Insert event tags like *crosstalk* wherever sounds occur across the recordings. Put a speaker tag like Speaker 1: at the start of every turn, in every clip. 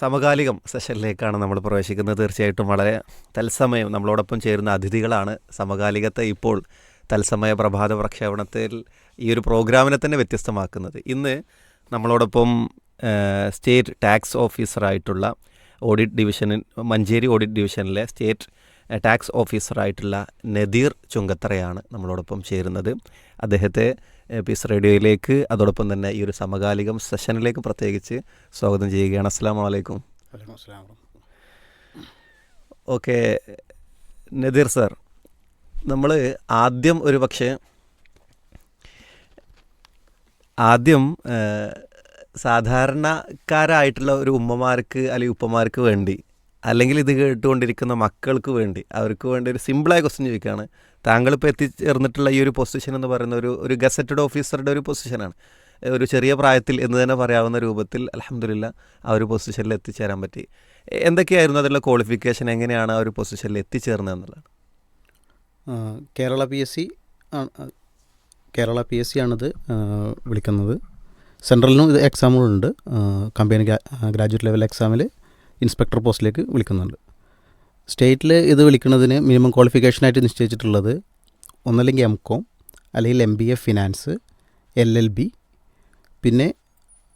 Speaker 1: സമകാലികം സെഷനിലേക്കാണ് നമ്മൾ പ്രവേശിക്കുന്നത്. തീർച്ചയായിട്ടും വളരെ തത്സമയം നമ്മളോടൊപ്പം ചേരുന്ന അതിഥികളാണ് സമകാലികത്തെ ഇപ്പോൾ തത്സമയ പ്രഭാത പ്രക്ഷേപണത്തിൽ ഈ ഒരു പ്രോഗ്രാമിനെ തന്നെ വ്യത്യസ്തമാക്കുന്നത്. ഇന്ന് നമ്മളോടൊപ്പം സ്റ്റേറ്റ് ടാക്സ് ഓഫീസറായിട്ടുള്ള ഓഡിറ്റ് ഡിവിഷനിൽ മഞ്ചേരി ഓഡിറ്റ് ഡിവിഷനിലെ സ്റ്റേറ്റ് ടാക്സ് ഓഫീസറായിട്ടുള്ള നദീർ ചുങ്കത്തറയാണ് നമ്മളോടൊപ്പം ചേരുന്നത്. അദ്ദേഹത്തെ പീസ് റേഡിയോയിലേക്ക് അതോടൊപ്പം തന്നെ ഈ ഒരു സമകാലികം സെഷനിലേക്ക് പ്രത്യേകിച്ച് സ്വാഗതം ചെയ്യുകയാണ്. അസ്സാം വലൈക്കും ഓക്കെ നദീർ സാർ നമ്മൾ ആദ്യം ഒരു പക്ഷേ ആദ്യം സാധാരണക്കാരായിട്ടുള്ള ഒരു ഉമ്മമാർക്ക് അല്ലെങ്കിൽ ഉപ്പമാർക്ക് വേണ്ടി അല്ലെങ്കിൽ ഇത് കേട്ടുകൊണ്ടിരിക്കുന്ന മക്കൾക്ക് വേണ്ടി അവർക്ക് വേണ്ടി ഒരു സിമ്പിളായ ക്വസ്റ്റ്യൻ ചോദിക്കുകയാണ്. താങ്കൾ ഇപ്പോൾ എത്തിച്ചേർന്നിട്ടുള്ള ഈ ഒരു പൊസിഷൻ എന്ന് പറയുന്ന ഒരു ഒരു ഗസറ്റഡ് ഓഫീസറുടെ ഒരു പൊസിഷനാണ് ഒരു ചെറിയ പ്രായത്തിൽ എന്ന് തന്നെ പറയാവുന്ന രൂപത്തിൽ അലഹമില്ല ആ ഒരു പൊസിഷനിൽ എത്തിച്ചേരാൻ പറ്റി. എന്തൊക്കെയായിരുന്നു അതിലുള്ള ക്വാളിഫിക്കേഷൻ എങ്ങനെയാണ് ആ ഒരു പൊസിഷനിൽ എത്തിച്ചേർന്നത് എന്നുള്ളത്?
Speaker 2: Kerala P S C Kerala P S C ആണിത് വിളിക്കുന്നത്. സെൻട്രലിനും ഇത് എക്സാമുകളുണ്ട് കമ്പനി ഗ്രാജുവേറ്റ് ലെവൽ എക്സാമിൽ ഇൻസ്പെക്ടർ പോസ്റ്റിലേക്ക് വിളിക്കുന്നുണ്ട്. സ്റ്റേറ്റിൽ ഇത് വിളിക്കുന്നതിന് മിനിമം ക്വാളിഫിക്കേഷനായിട്ട് നിശ്ചയിച്ചിട്ടുള്ളത് ഒന്നല്ലെങ്കിൽ എം കോം അല്ലെങ്കിൽ M B A finance L L B പിന്നെ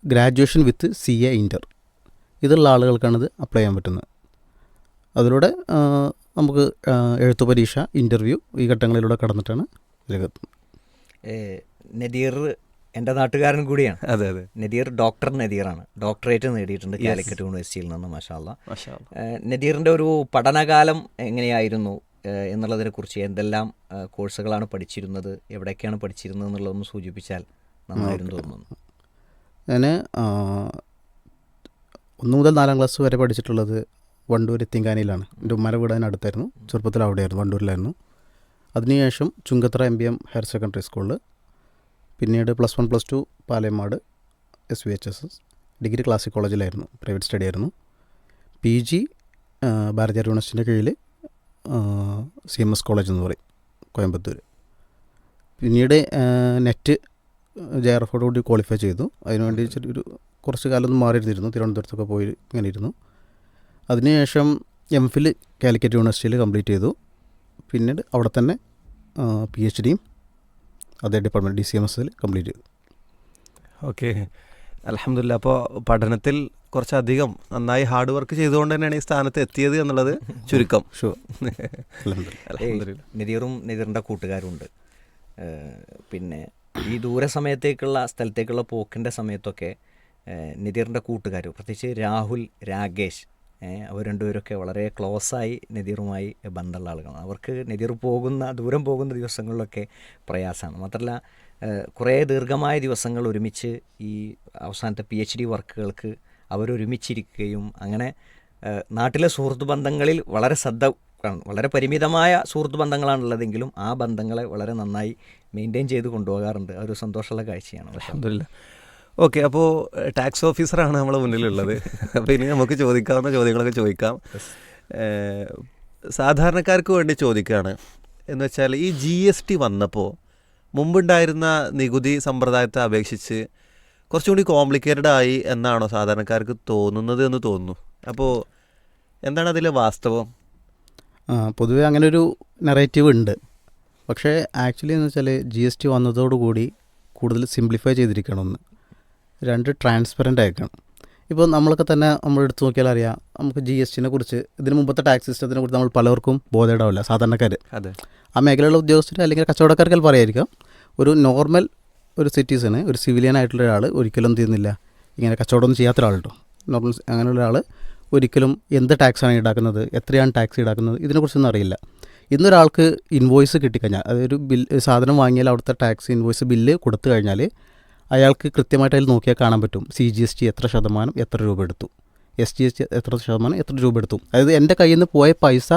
Speaker 2: graduation with C A inter ഇതുള്ള ആളുകൾക്കാണ് ഇത് അപ്ലൈ ചെയ്യാൻ പറ്റുന്നത്. അതിലൂടെ നമുക്ക് എഴുത്തു പരീക്ഷ ഇന്റർവ്യൂ ഈ ഘട്ടങ്ങളിലൂടെ കടന്നിട്ടാണ്
Speaker 3: ഏ, നദീർ എന്റെ നാട്ടുകാരൻ കൂടിയാണ്.
Speaker 1: അതെ അതെ.
Speaker 3: നദീർ ഡോക്ടർ നദീറാണ്. ഡോക്ടറേറ്റ് നേടിയിട്ടുണ്ട് കാലിക്കറ്റ് യൂണിവേഴ്സിറ്റിയിൽ നിന്ന് മഷാല്ല. നദീറിന്റെ ഒരു പഠനകാലം എങ്ങനെയായിരുന്നു? എന്നുള്ളതിനെ കുറിച്ച് എന്തെല്ലാം കോഴ്സുകളാണ് പഠിച്ചിരുന്നത്? എവിടെയൊക്കെയാണ് പഠിച്ചിരുന്നത് എന്നുള്ളതൊന്ന് സൂചിപ്പിച്ചാൽ നന്നായിരുന്നു തോന്നുന്നു.
Speaker 2: ഞാൻ ഒന്ന് മുതൽ നാലാം ക്ലാസ് വരെ പഠിച്ചിട്ടുള്ളത് വണ്ടൂർ എത്തിങ്കാനിയിലാണ്. എന്റെ ഉമ്മര വീട് അതിനടുത്തായിരുന്നു. ചെറുപ്പത്തിൽ അവിടെയായിരുന്നു വണ്ടൂരിലായിരുന്നു. അതിനുശേഷം Chungathara M B M higher secondary സ്കൂളിൽ പിന്നീട് plus one plus two Palayamad S V H S S degree classic കോളേജിലായിരുന്നു private study ആയിരുന്നു. പി ജി ഭാരതീയ യൂണിവേഴ്സിറ്റിന്റെ കീഴിൽ സി എം എസ് കോളേജ് എന്ന് പറയും കോയമ്പത്തൂർ പിന്നീട് നെറ്റ് ജെ ആർ എഫോട് കൂടി ക്വാളിഫൈ ചെയ്തു. അതിനുവേണ്ടി ചെറിയൊരു കുറച്ച് കാലം ഒന്ന് മാറിയിരുന്നിരുന്നു തിരുവനന്തപുരത്തൊക്കെ പോയി ഇങ്ങനെ ഇരുന്നു. അതിനുശേഷം എം ഫിൽ കാലിക്കറ്റ് യൂണിവേഴ്സിറ്റിയിൽ കംപ്ലീറ്റ് ചെയ്തു. പിന്നീട് അവിടെ തന്നെ പി എച്ച് ഡിയും അതേ ഡിപ്പാർട്ട്മെന്റ് ഡി സി എം എസിൽ കംപ്ലീറ്റ് ചെയ്തു.
Speaker 1: ഓക്കെ അലഹമില്ല അപ്പോൾ പഠനത്തിൽ കുറച്ചധികം നന്നായി ഹാർഡ് വർക്ക് ചെയ്തുകൊണ്ട് തന്നെയാണ് ഈ സ്ഥാനത്ത് എത്തിയത് എന്നുള്ളത് ചുരുക്കം.
Speaker 2: ഷുവർ
Speaker 3: നദീറും നദീറിന്റെ കൂട്ടുകാരുണ്ട് പിന്നെ ഈ ദൂര സമയത്തേക്കുള്ള സ്ഥലത്തേക്കുള്ള പോക്കിന്റെ സമയത്തൊക്കെ നദീറിന്റെ കൂട്ടുകാർ പ്രത്യേകിച്ച് രാഹുൽ രാകേഷ് അവർ രണ്ടുപേരൊക്കെ വളരെ ക്ലോസായി നദീറുമായി ബന്ധമുള്ള ആളുകളാണ്. അവർക്ക് നദീർ പോകുന്ന ദൂരം പോകുന്ന ദിവസങ്ങളിലൊക്കെ പ്രയാസമാണ്. മാത്രമല്ല കുറേ ദീർഘമായ ദിവസങ്ങൾ ഒരുമിച്ച് ഈ അവസാനത്തെ പി എച്ച് ഡി വർക്കുകൾക്ക് അവരൊരുമിച്ചിരിക്കുകയും അങ്ങനെ നാട്ടിലെ സുഹൃത്ത് ബന്ധങ്ങളിൽ വളരെ ശ്രദ്ധ വളരെ പരിമിതമായ സുഹൃത്ത് ബന്ധങ്ങളാണുള്ളതെങ്കിലും ആ ബന്ധങ്ങളെ വളരെ നന്നായി മെയിന്റെയിൻ ചെയ്ത് കൊണ്ടുപോകാറുണ്ട്. ഒരു സന്തോഷമുള്ള കാഴ്ചയാണ്.
Speaker 1: അലഹമില്ല ഓക്കെ അപ്പോൾ ടാക്സ് ഓഫീസറാണ് നമ്മളെ മുന്നിലുള്ളത്. *laughs* അപ്പോൾ ഇനി നമുക്ക് ചോദിക്കാവുന്ന ചോദ്യങ്ങളൊക്കെ ചോദിക്കാം. സാധാരണക്കാർക്ക് വേണ്ടി ചോദിക്കുകയാണ് എന്ന് വെച്ചാൽ ഈ ജി എസ് ടി വന്നപ്പോൾ മുമ്പുണ്ടായിരുന്ന നികുതി സമ്പ്രദായത്തെ അപേക്ഷിച്ച് കുറച്ചുകൂടി കോംപ്ലിക്കേറ്റഡ് ആയി എന്നാണോ സാധാരണക്കാർക്ക് തോന്നുന്നത് എന്ന് തോന്നുന്നു? അപ്പോൾ എന്താണ് അതിലെ വാസ്തവം?
Speaker 2: പൊതുവെ പൊതുവേ അങ്ങനെ ഒരു നെറേറ്റീവ് ഉണ്ട്. പക്ഷേ ആക്ച്വലി എന്ന് വെച്ചാൽ ജി എസ് ടി വന്നതോടുകൂടി കൂടുതൽ സിംപ്ലിഫൈ ചെയ്തിരിക്കണം ഒന്ന് രണ്ട് ട്രാൻസ്പെറന്റ് ആയിരിക്കണം. ഇപ്പോൾ നമ്മളൊക്കെ തന്നെ നമ്മൾ എടുത്തു നോക്കിയാൽ അറിയാം നമുക്ക് ജി എസ് ടിനെ കുറിച്ച് ഇതിന് മുമ്പത്തെ ടാക്സ് സിസ്റ്റത്തിനെ കുറിച്ച് നമ്മൾ പലർക്കും ബോധേടാവില്ല സാധാരണക്കാർ
Speaker 1: അതെ.
Speaker 2: ആ മേഖലയിലുള്ള ഉദ്യോഗസ്ഥർ അല്ലെങ്കിൽ കച്ചവടക്കാർക്ക് പറയായിരിക്കാം ഒരു നോർമൽ ഒരു സിറ്റിസന് ഒരു സിവിലിയൻ ആയിട്ടുള്ള ഒരാൾ ഒരിക്കലും തീരുന്നില്ല ഇങ്ങനെ കച്ചവടമൊന്നും ചെയ്യാത്ത ഒരാൾ കേട്ടോ നോർമൽ അങ്ങനെയുള്ള ഒരാൾ ഒരിക്കലും എന്ത് ടാക്സാണ് ഈടാക്കുന്നത് എത്രയാണ് ടാക്സ് ഈടാക്കുന്നത് ഇതിനെക്കുറിച്ചൊന്നും അറിയില്ല. ഇന്നൊരാൾക്ക് ഇൻവോയ്സ് കിട്ടിക്കഴിഞ്ഞാൽ അതൊരു ബിൽ സാധനം വാങ്ങിയാൽ അവിടുത്തെ ടാക്സ് ഇൻവോയ്സ് ബില്ല് കൊടുത്തു കഴിഞ്ഞാൽ അയാൾക്ക് കൃത്യമായിട്ട് അതിൽ നോക്കിയാൽ കാണാൻ പറ്റും. സി ജി എസ് ടി എത്ര ശതമാനം എത്ര രൂപ എടുത്തു. എസ് ടി എസ് ടി എത്ര ശതമാനം എത്ര രൂപ എടുത്തു. അതായത് എന്റെ കയ്യിൽ നിന്ന് പോയ പൈസ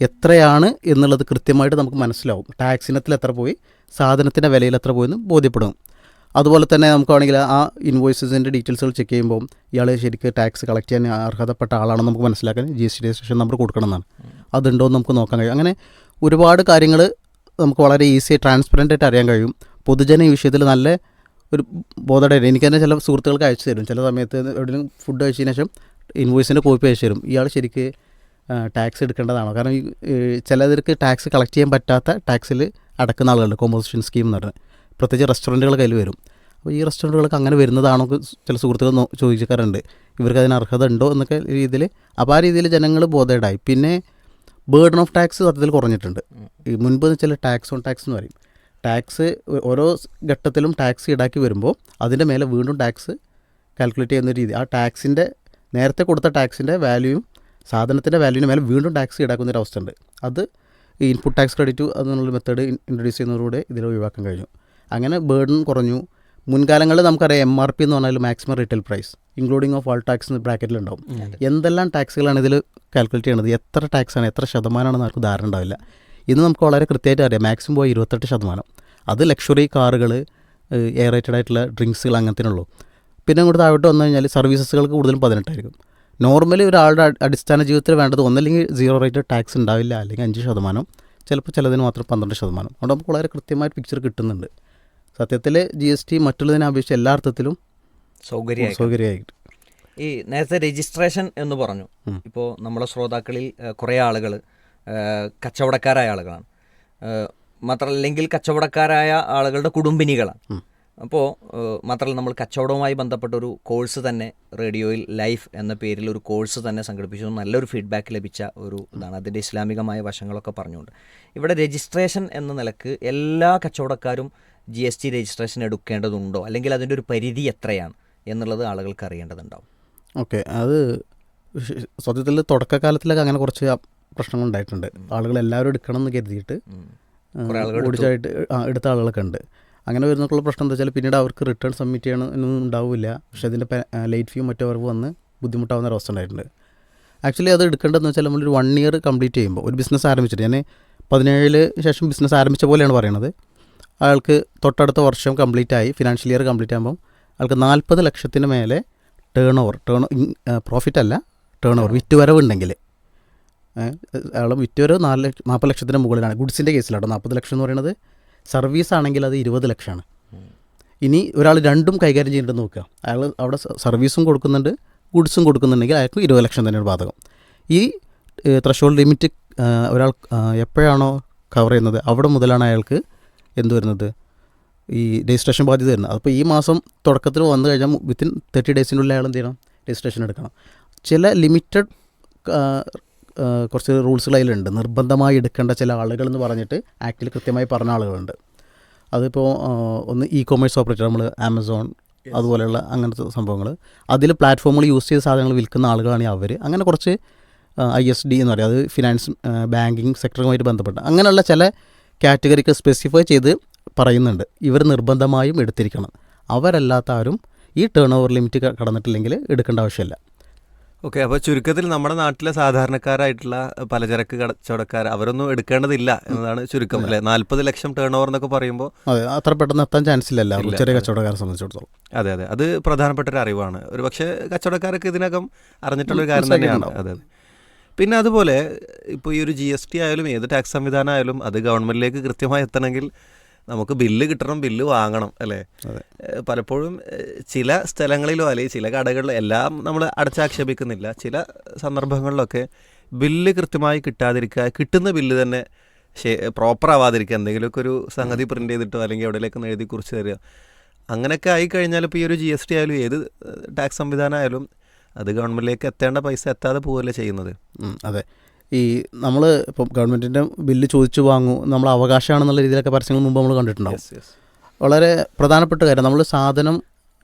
Speaker 2: എത്രയാണ് എന്നുള്ളത് കൃത്യമായിട്ട് നമുക്ക് മനസ്സിലാവും. ടാക്സിനത്തിൽ എത്ര പോയി സാധനത്തിന്റെ വിലയിൽ എത്ര പോയെന്ന് ബോധ്യപ്പെടും. അതുപോലെ തന്നെ നമുക്കാണെങ്കിൽ ആ ഇൻവോയ്സസിന്റെ ഡീറ്റെയിൽസുകൾ ചെക്ക് ചെയ്യുമ്പോൾ ഇയാൾ ശരിക്കും ടാക്സ് കളക്ട് ചെയ്യാൻ അർഹതപ്പെട്ട ആളാണെന്ന് നമുക്ക് മനസ്സിലാക്കാൻ G S T registration number കൊടുക്കണമെന്നാണ്. അതുണ്ടോ എന്ന് നമുക്ക് നോക്കാൻ കഴിയും. അങ്ങനെ ഒരുപാട് കാര്യങ്ങൾ നമുക്ക് വളരെ ഈസി ട്രാൻസ്പെറന്റ് ആയിട്ട് അറിയാൻ കഴിയും. പൊതുജന വിഷയത്തിൽ നല്ല ഒരു ബോധമായിട്ട് എനിക്ക് തന്നെ ചില സുഹൃത്തുക്കൾക്ക് അയച്ചു തരും. ചില സമയത്ത് എവിടെയെങ്കിലും ഫുഡ് കഴിച്ചതിന് ശേഷം ഇൻവോയ്സിന്റെ കോപ്പി അയച്ചു തരും. ഇയാൾ ശരിക്ക് ടാക്സ് എടുക്കേണ്ടതാണോ. കാരണം ഈ ഏഹ്, ടാക്സ് കളക്ട് ചെയ്യാൻ പറ്റാത്ത ടാക്സിൽ അടക്കുന്ന ആളുകളുണ്ട്. കോമ്പോസിഷൻ സ്കീം എന്ന് പറഞ്ഞാൽ. പ്രത്യേകിച്ച് റെസ്റ്റോറന്റുകൾ കയ്യിൽ വരും. അപ്പോൾ ഈ റെസ്റ്റോറന്റുകൾക്ക് അങ്ങനെ വരുന്നതാണോ ചില സുഹൃത്തുക്കൾ ചോദിച്ചേക്കാറുണ്ട് ഇവർക്ക് അതിന് അർഹത ഉണ്ടോ എന്നൊക്കെ രീതിയിൽ. അപ്പോൾ ആ രീതിയിൽ ജനങ്ങൾ ബോധേഡായി പിന്നെ ബേർഡൻ ഓഫ് ടാക്സ് സത്യത്തിൽ കുറഞ്ഞിട്ടുണ്ട്. ഈ മുൻപ് വെച്ചാൽ ടാക്സ് ഓൺ ടാക്സ് എന്ന് പറയും. ടാക്സ് ഓരോ ഘട്ടത്തിലും ടാക്സ് ഈടാക്കി വരുമ്പോൾ അതിന്റെ മേലെ വീണ്ടും ടാക്സ് കാൽക്കുലേറ്റ് ചെയ്യുന്ന രീതി. ആ ടാക്സിന്റെ നേരത്തെ കൊടുത്ത ടാക്സിന്റെ വാല്യൂയും സാധനത്തിന്റെ വാല്യൂവിന് മേലെ വീണ്ടും ടാക്സ് ഈടാക്കുന്ന ഒരു അവസ്ഥ ഉണ്ട് അത് ഈ ഇൻപുട്ട് ടാക്സ് ക്രെഡിറ്റ് എന്നുള്ള മെത്തേഡ് ഇൻട്രൊഡ്യൂസ് ചെയ്യുന്നതിലൂടെ ഇതിൽ ഒഴിവാക്കാൻ കഴിഞ്ഞു. അങ്ങനെ ബേർഡൻ കുറഞ്ഞു. മുൻകാലങ്ങളിൽ നമുക്കറിയാം എം ആർ പി എന്ന് പറഞ്ഞാൽ maximum retail price including of all tax എന്ന് ബ്രാക്കറ്റിലുണ്ടാവും എന്തെല്ലാം ടാക്സുകളാണ് ഇതിൽ കാൽക്കുലേറ്റ് ചെയ്യണത്? എത്ര ടാക്സാണ്? എത്ര ശതമാനമാണെന്ന് ആർക്കും ധാരണ ഉണ്ടാവില്ല. ഇന്ന് നമുക്ക് വളരെ കൃത്യമായിട്ട് അറിയാം. മാക്സിമം പോയി ഇരുപത്തെട്ട് ശതമാനം. അത് ലക്ഷറി കാറുകൾ എയർ റേറ്റഡ് ആയിട്ടുള്ള ഡ്രിങ്ക്സുകൾ അങ്ങനത്തിനുള്ളൂ. പിന്നെ അങ്ങോട്ട് താഴോട്ട് വന്നു കഴിഞ്ഞാൽ സർവീസസുകൾക്ക് കൂടുതലും പതിനെട്ടായിരിക്കും. നോർമലി ഒരാളുടെ അടി- അടിസ്ഥാന ജീവിതത്തിൽ വേണ്ടത് ഒന്നല്ലെങ്കിൽ സീറോ റേറ്റ് ടാക്സ് ഉണ്ടാവില്ല അല്ലെങ്കിൽ അഞ്ച് ശതമാനം. ചിലപ്പോൾ ചിലതിന് മാത്രം പന്ത്രണ്ട് ശതമാനം. അതുകൊണ്ട് നമുക്ക് വളരെ കൃത്യമായിട്ട് പിക്ചർ കിട്ടുന്നുണ്ട്. സത്യത്തിൽ ജി എസ് ടി മറ്റുള്ളതിനെ അപേക്ഷിച്ച് എല്ലാ അർത്ഥത്തിലും
Speaker 3: സൗകര്യമായി
Speaker 2: സൗകര്യമായിട്ട്.
Speaker 3: ഈ നേരത്തെ രജിസ്ട്രേഷൻ എന്ന് പറഞ്ഞു. ഇപ്പോൾ നമ്മുടെ ശ്രോതാക്കളിൽ കുറേ ആളുകൾ കച്ചവടക്കാരായ ആളുകളാണ്. മാത്രമല്ലെങ്കിൽ കച്ചവടക്കാരായ ആളുകളുടെ കുടുംബിനികളാണ്. അപ്പോൾ മാത്രമല്ല നമ്മൾ കച്ചവടവുമായി ബന്ധപ്പെട്ട ഒരു കോഴ്സ് തന്നെ റേഡിയോയിൽ ലൈഫ് എന്ന പേരിൽ ഒരു കോഴ്സ് തന്നെ സംഘടിപ്പിച്ചു. നല്ലൊരു ഫീഡ്ബാക്ക് ലഭിച്ച ഒരു ഇതാണ്. അതിന്റെ ഇസ്ലാമികമായ വശങ്ങളൊക്കെ പറഞ്ഞുകൊണ്ട്. ഇവിടെ രജിസ്ട്രേഷൻ എന്ന നിലയ്ക്ക് എല്ലാ കച്ചവടക്കാരും ജി എസ് ടി രജിസ്ട്രേഷൻ എടുക്കേണ്ടതുണ്ടോ? അല്ലെങ്കിൽ അതിന്റെ ഒരു പരിധി എത്രയാണ് എന്നുള്ളത് ആളുകൾക്ക് അറിയേണ്ടതുണ്ടാവും.
Speaker 2: ഓക്കെ. അത് സത്യത്തിൽ തുടക്കകാലത്തിലൊക്കെ അങ്ങനെ കുറച്ച് പ്രശ്നങ്ങൾ ഉണ്ടായിട്ടുണ്ട് ആളുകൾ എല്ലാവരും എടുക്കണം എന്ന് കരുതിയിട്ട് ഓടിച്ചായിട്ട് ആ, എടുത്ത ആളുകളൊക്കെ ഉണ്ട്. അങ്ങനെ വരുന്നൊക്കെയുള്ള പ്രശ്നം എന്താ വെച്ചാൽ പിന്നീട് അവർക്ക് റിട്ടേൺ സബ്മിറ്റ് ചെയ്യണം എന്നൊന്നും ഉണ്ടാവില്ല. പക്ഷേ അതിന്റെ ലേറ്റ് ഫീ മറ്റോ അവർക്ക് വന്ന് ബുദ്ധിമുട്ടാവുന്ന ഒരു അവസ്ഥ ഉണ്ടായിട്ടുണ്ട്. ആക്ച്വലി അത് എടുക്കേണ്ടതെന്ന് വെച്ചാൽ നമ്മളൊരു വൺ ഇയർ കംപ്ലീറ്റ് ചെയ്യുമ്പോൾ ഒരു ബിസിനസ് ആരംഭിച്ചിട്ട് ഞാൻ പതിനേഴിൽ ശേഷം ബിസിനസ് ആരംഭിച്ച പോലെയാണ് പറയണത്. അയാൾക്ക് തൊട്ടടുത്ത വർഷം കംപ്ലീറ്റ് ആയി ഫിനാൻഷ്യൽ ഇയർ കംപ്ലീറ്റ് ആകുമ്പോൾ അയാൾക്ക് നാൽപ്പത് ലക്ഷത്തിന് മേലെ ടേൺ ഓവർ ടേൺ പ്രോഫിറ്റ് അല്ല ടേൺ ഓവർ വിറ്റുവരവുണ്ടെങ്കിൽ അയാൾ വിറ്റൊരു നാല് ലക്ഷം നാൽപ്പത് ലക്ഷത്തിന് മുകളിലാണ്. ഗുഡ്സിന്റെ കേസിലാട്ടോ. നാൽപ്പത് ലക്ഷം എന്ന് പറയുന്നത് സർവീസ് ആണെങ്കിൽ അത് ഇരുപത് ലക്ഷമാണ്. ഇനി ഒരാൾ രണ്ടും കൈകാര്യം ചെയ്തിട്ട് നോക്കുക. അയാൾ അവിടെ സർവീസും കൊടുക്കുന്നുണ്ട് ഗുഡ്സും കൊടുക്കുന്നുണ്ടെങ്കിൽ അയാൾക്ക് ഇരുപത് ലക്ഷം തന്നെയാണ് ബാധകം. ഈ ത്രഷോൾഡ് ലിമിറ്റ് ഒരാൾ എപ്പോഴാണോ കവർ ചെയ്യുന്നത് അവിടെ മുതലാണ് അയാൾക്ക് എന്ത് വരുന്നത്? ഈ രജിസ്ട്രേഷൻ ബാധ്യത വരുന്നത്. അപ്പോൾ ഈ മാസം തുടക്കത്തിൽ വന്നു കഴിഞ്ഞാൽ വിത്തിൻ തേർട്ടി ഡേയ്സിനുള്ളിൽ അയാൾ എന്ത് ചെയ്യണം? രജിസ്ട്രേഷൻ എടുക്കണം. ചില ലിമിറ്റഡ് കുറച്ച് റൂൾസുകൾ അതിലുണ്ട്. നിർബന്ധമായി എടുക്കേണ്ട ചില ആളുകൾ എന്ന് പറഞ്ഞിട്ട് ആക്ടിൽ കൃത്യമായി പറഞ്ഞ ആളുകളുണ്ട്. അതിപ്പോൾ ഒന്ന് ഇ കൊമേഴ്സ് ഓപ്പറേറ്റർ നമ്മൾ ആമസോൺ അതുപോലെയുള്ള അങ്ങനത്തെ സംഭവങ്ങൾ അതിൽ പ്ലാറ്റ്ഫോമുകൾ യൂസ് ചെയ്ത സാധനങ്ങൾ വിൽക്കുന്ന ആളുകളാണ് അവർ അങ്ങനെ കുറച്ച് ഐ എസ് ഡി എന്ന് പറയും. അത് ഫിനാൻസ് ബാങ്കിങ് സെക്ടറുമായിട്ട് ബന്ധപ്പെട്ട. അങ്ങനെയുള്ള ചില കാറ്റഗറിക്ക് സ്പെസിഫൈ ചെയ്ത് പറയുന്നുണ്ട്. ഇവർ നിർബന്ധമായും എടുത്തിരിക്കണം. അവരല്ലാത്ത ആരും ഈ ടേൺ ഓവർ ലിമിറ്റ് കടന്നിട്ടില്ലെങ്കിൽ എടുക്കേണ്ട ആവശ്യമില്ല.
Speaker 1: ഓക്കെ അപ്പോൾ ചുരുക്കത്തിൽ നമ്മുടെ നാട്ടിലെ സാധാരണക്കാരായിട്ടുള്ള പലചരക്ക് കച്ചവടക്കാർ അവരൊന്നും എടുക്കേണ്ടതില്ല എന്നതാണ് ചുരുക്കം അല്ലേ? നാൽപ്പത് ലക്ഷം ടേൺ ഓവർ എന്നൊക്കെ പറയുമ്പോൾ
Speaker 2: അതെ അത്ര പെട്ടെന്ന് എത്താൻ ചാൻസ് ഇല്ല എല്ലാവർക്കും
Speaker 1: ഇല്ല,
Speaker 2: ചെറിയ
Speaker 1: അതെ.
Speaker 2: കച്ചവടക്കാരെ സംബന്ധിച്ചിടത്തോളം.
Speaker 1: അതെ അതെ. അത് പ്രധാനപ്പെട്ട ഒരു അറിവാണ്. ഒരു പക്ഷേ കച്ചവടക്കാരൊക്കെ ഇതിനകം അറിഞ്ഞിട്ടുള്ള ഒരു കാര്യം തന്നെയാണ്. അതെ അതെ. പിന്നെ അതുപോലെ ഇപ്പോൾ ഈ ഒരു ജി എസ് ടി ആയാലും ഏത് ടാക്സ് സംവിധാനം ആയാലും അത് ഗവൺമെന്റിലേക്ക് കൃത്യമായി എത്തണമെങ്കിൽ നമുക്ക് ബില്ല് കിട്ടണം ബില്ല് വാങ്ങണം അല്ലേ? പലപ്പോഴും ചില സ്ഥലങ്ങളിലോ അല്ലെങ്കിൽ ചില കടകളിലോ എല്ലാം നമ്മൾ അടച്ചാക്ഷേപിക്കുന്നില്ല. ചില സന്ദർഭങ്ങളിലൊക്കെ ബില്ല് കൃത്യമായി കിട്ടാതിരിക്കുക കിട്ടുന്ന ബില്ല് തന്നെ പ്രോപ്പർ ആവാതിരിക്കുക എന്തെങ്കിലുമൊക്കെ ഒരു സംഗതി പ്രിന്റ് ചെയ്തിട്ടോ അല്ലെങ്കിൽ എവിടെയൊക്കെ എഴുതി കുറിച്ച് തരിക. അങ്ങനെയൊക്കെ ആയി കഴിഞ്ഞാൽ ഇപ്പോൾ ഈ ഒരു ജി എസ് ടി ആയാലും ഏത് ടാക്സ് സംവിധാനം ആയാലും അത് ഗവൺമെന്റിലേക്ക് എത്തേണ്ട പൈസ എത്താതെ പോവല്ലേ ചെയ്യുന്നത്.
Speaker 2: അതെ. ഈ നമ്മൾ ഇപ്പം ഗവൺമെന്റിന്റെ ബില്ല് ചോദിച്ചു വാങ്ങും നമ്മൾ അവകാശമാണെന്നുള്ള രീതിയിലൊക്കെ പരസ്യങ്ങൾ മുമ്പ് നമ്മൾ കണ്ടിട്ടുണ്ടാവും. വളരെ പ്രധാനപ്പെട്ട കാര്യം നമ്മൾ സാധനം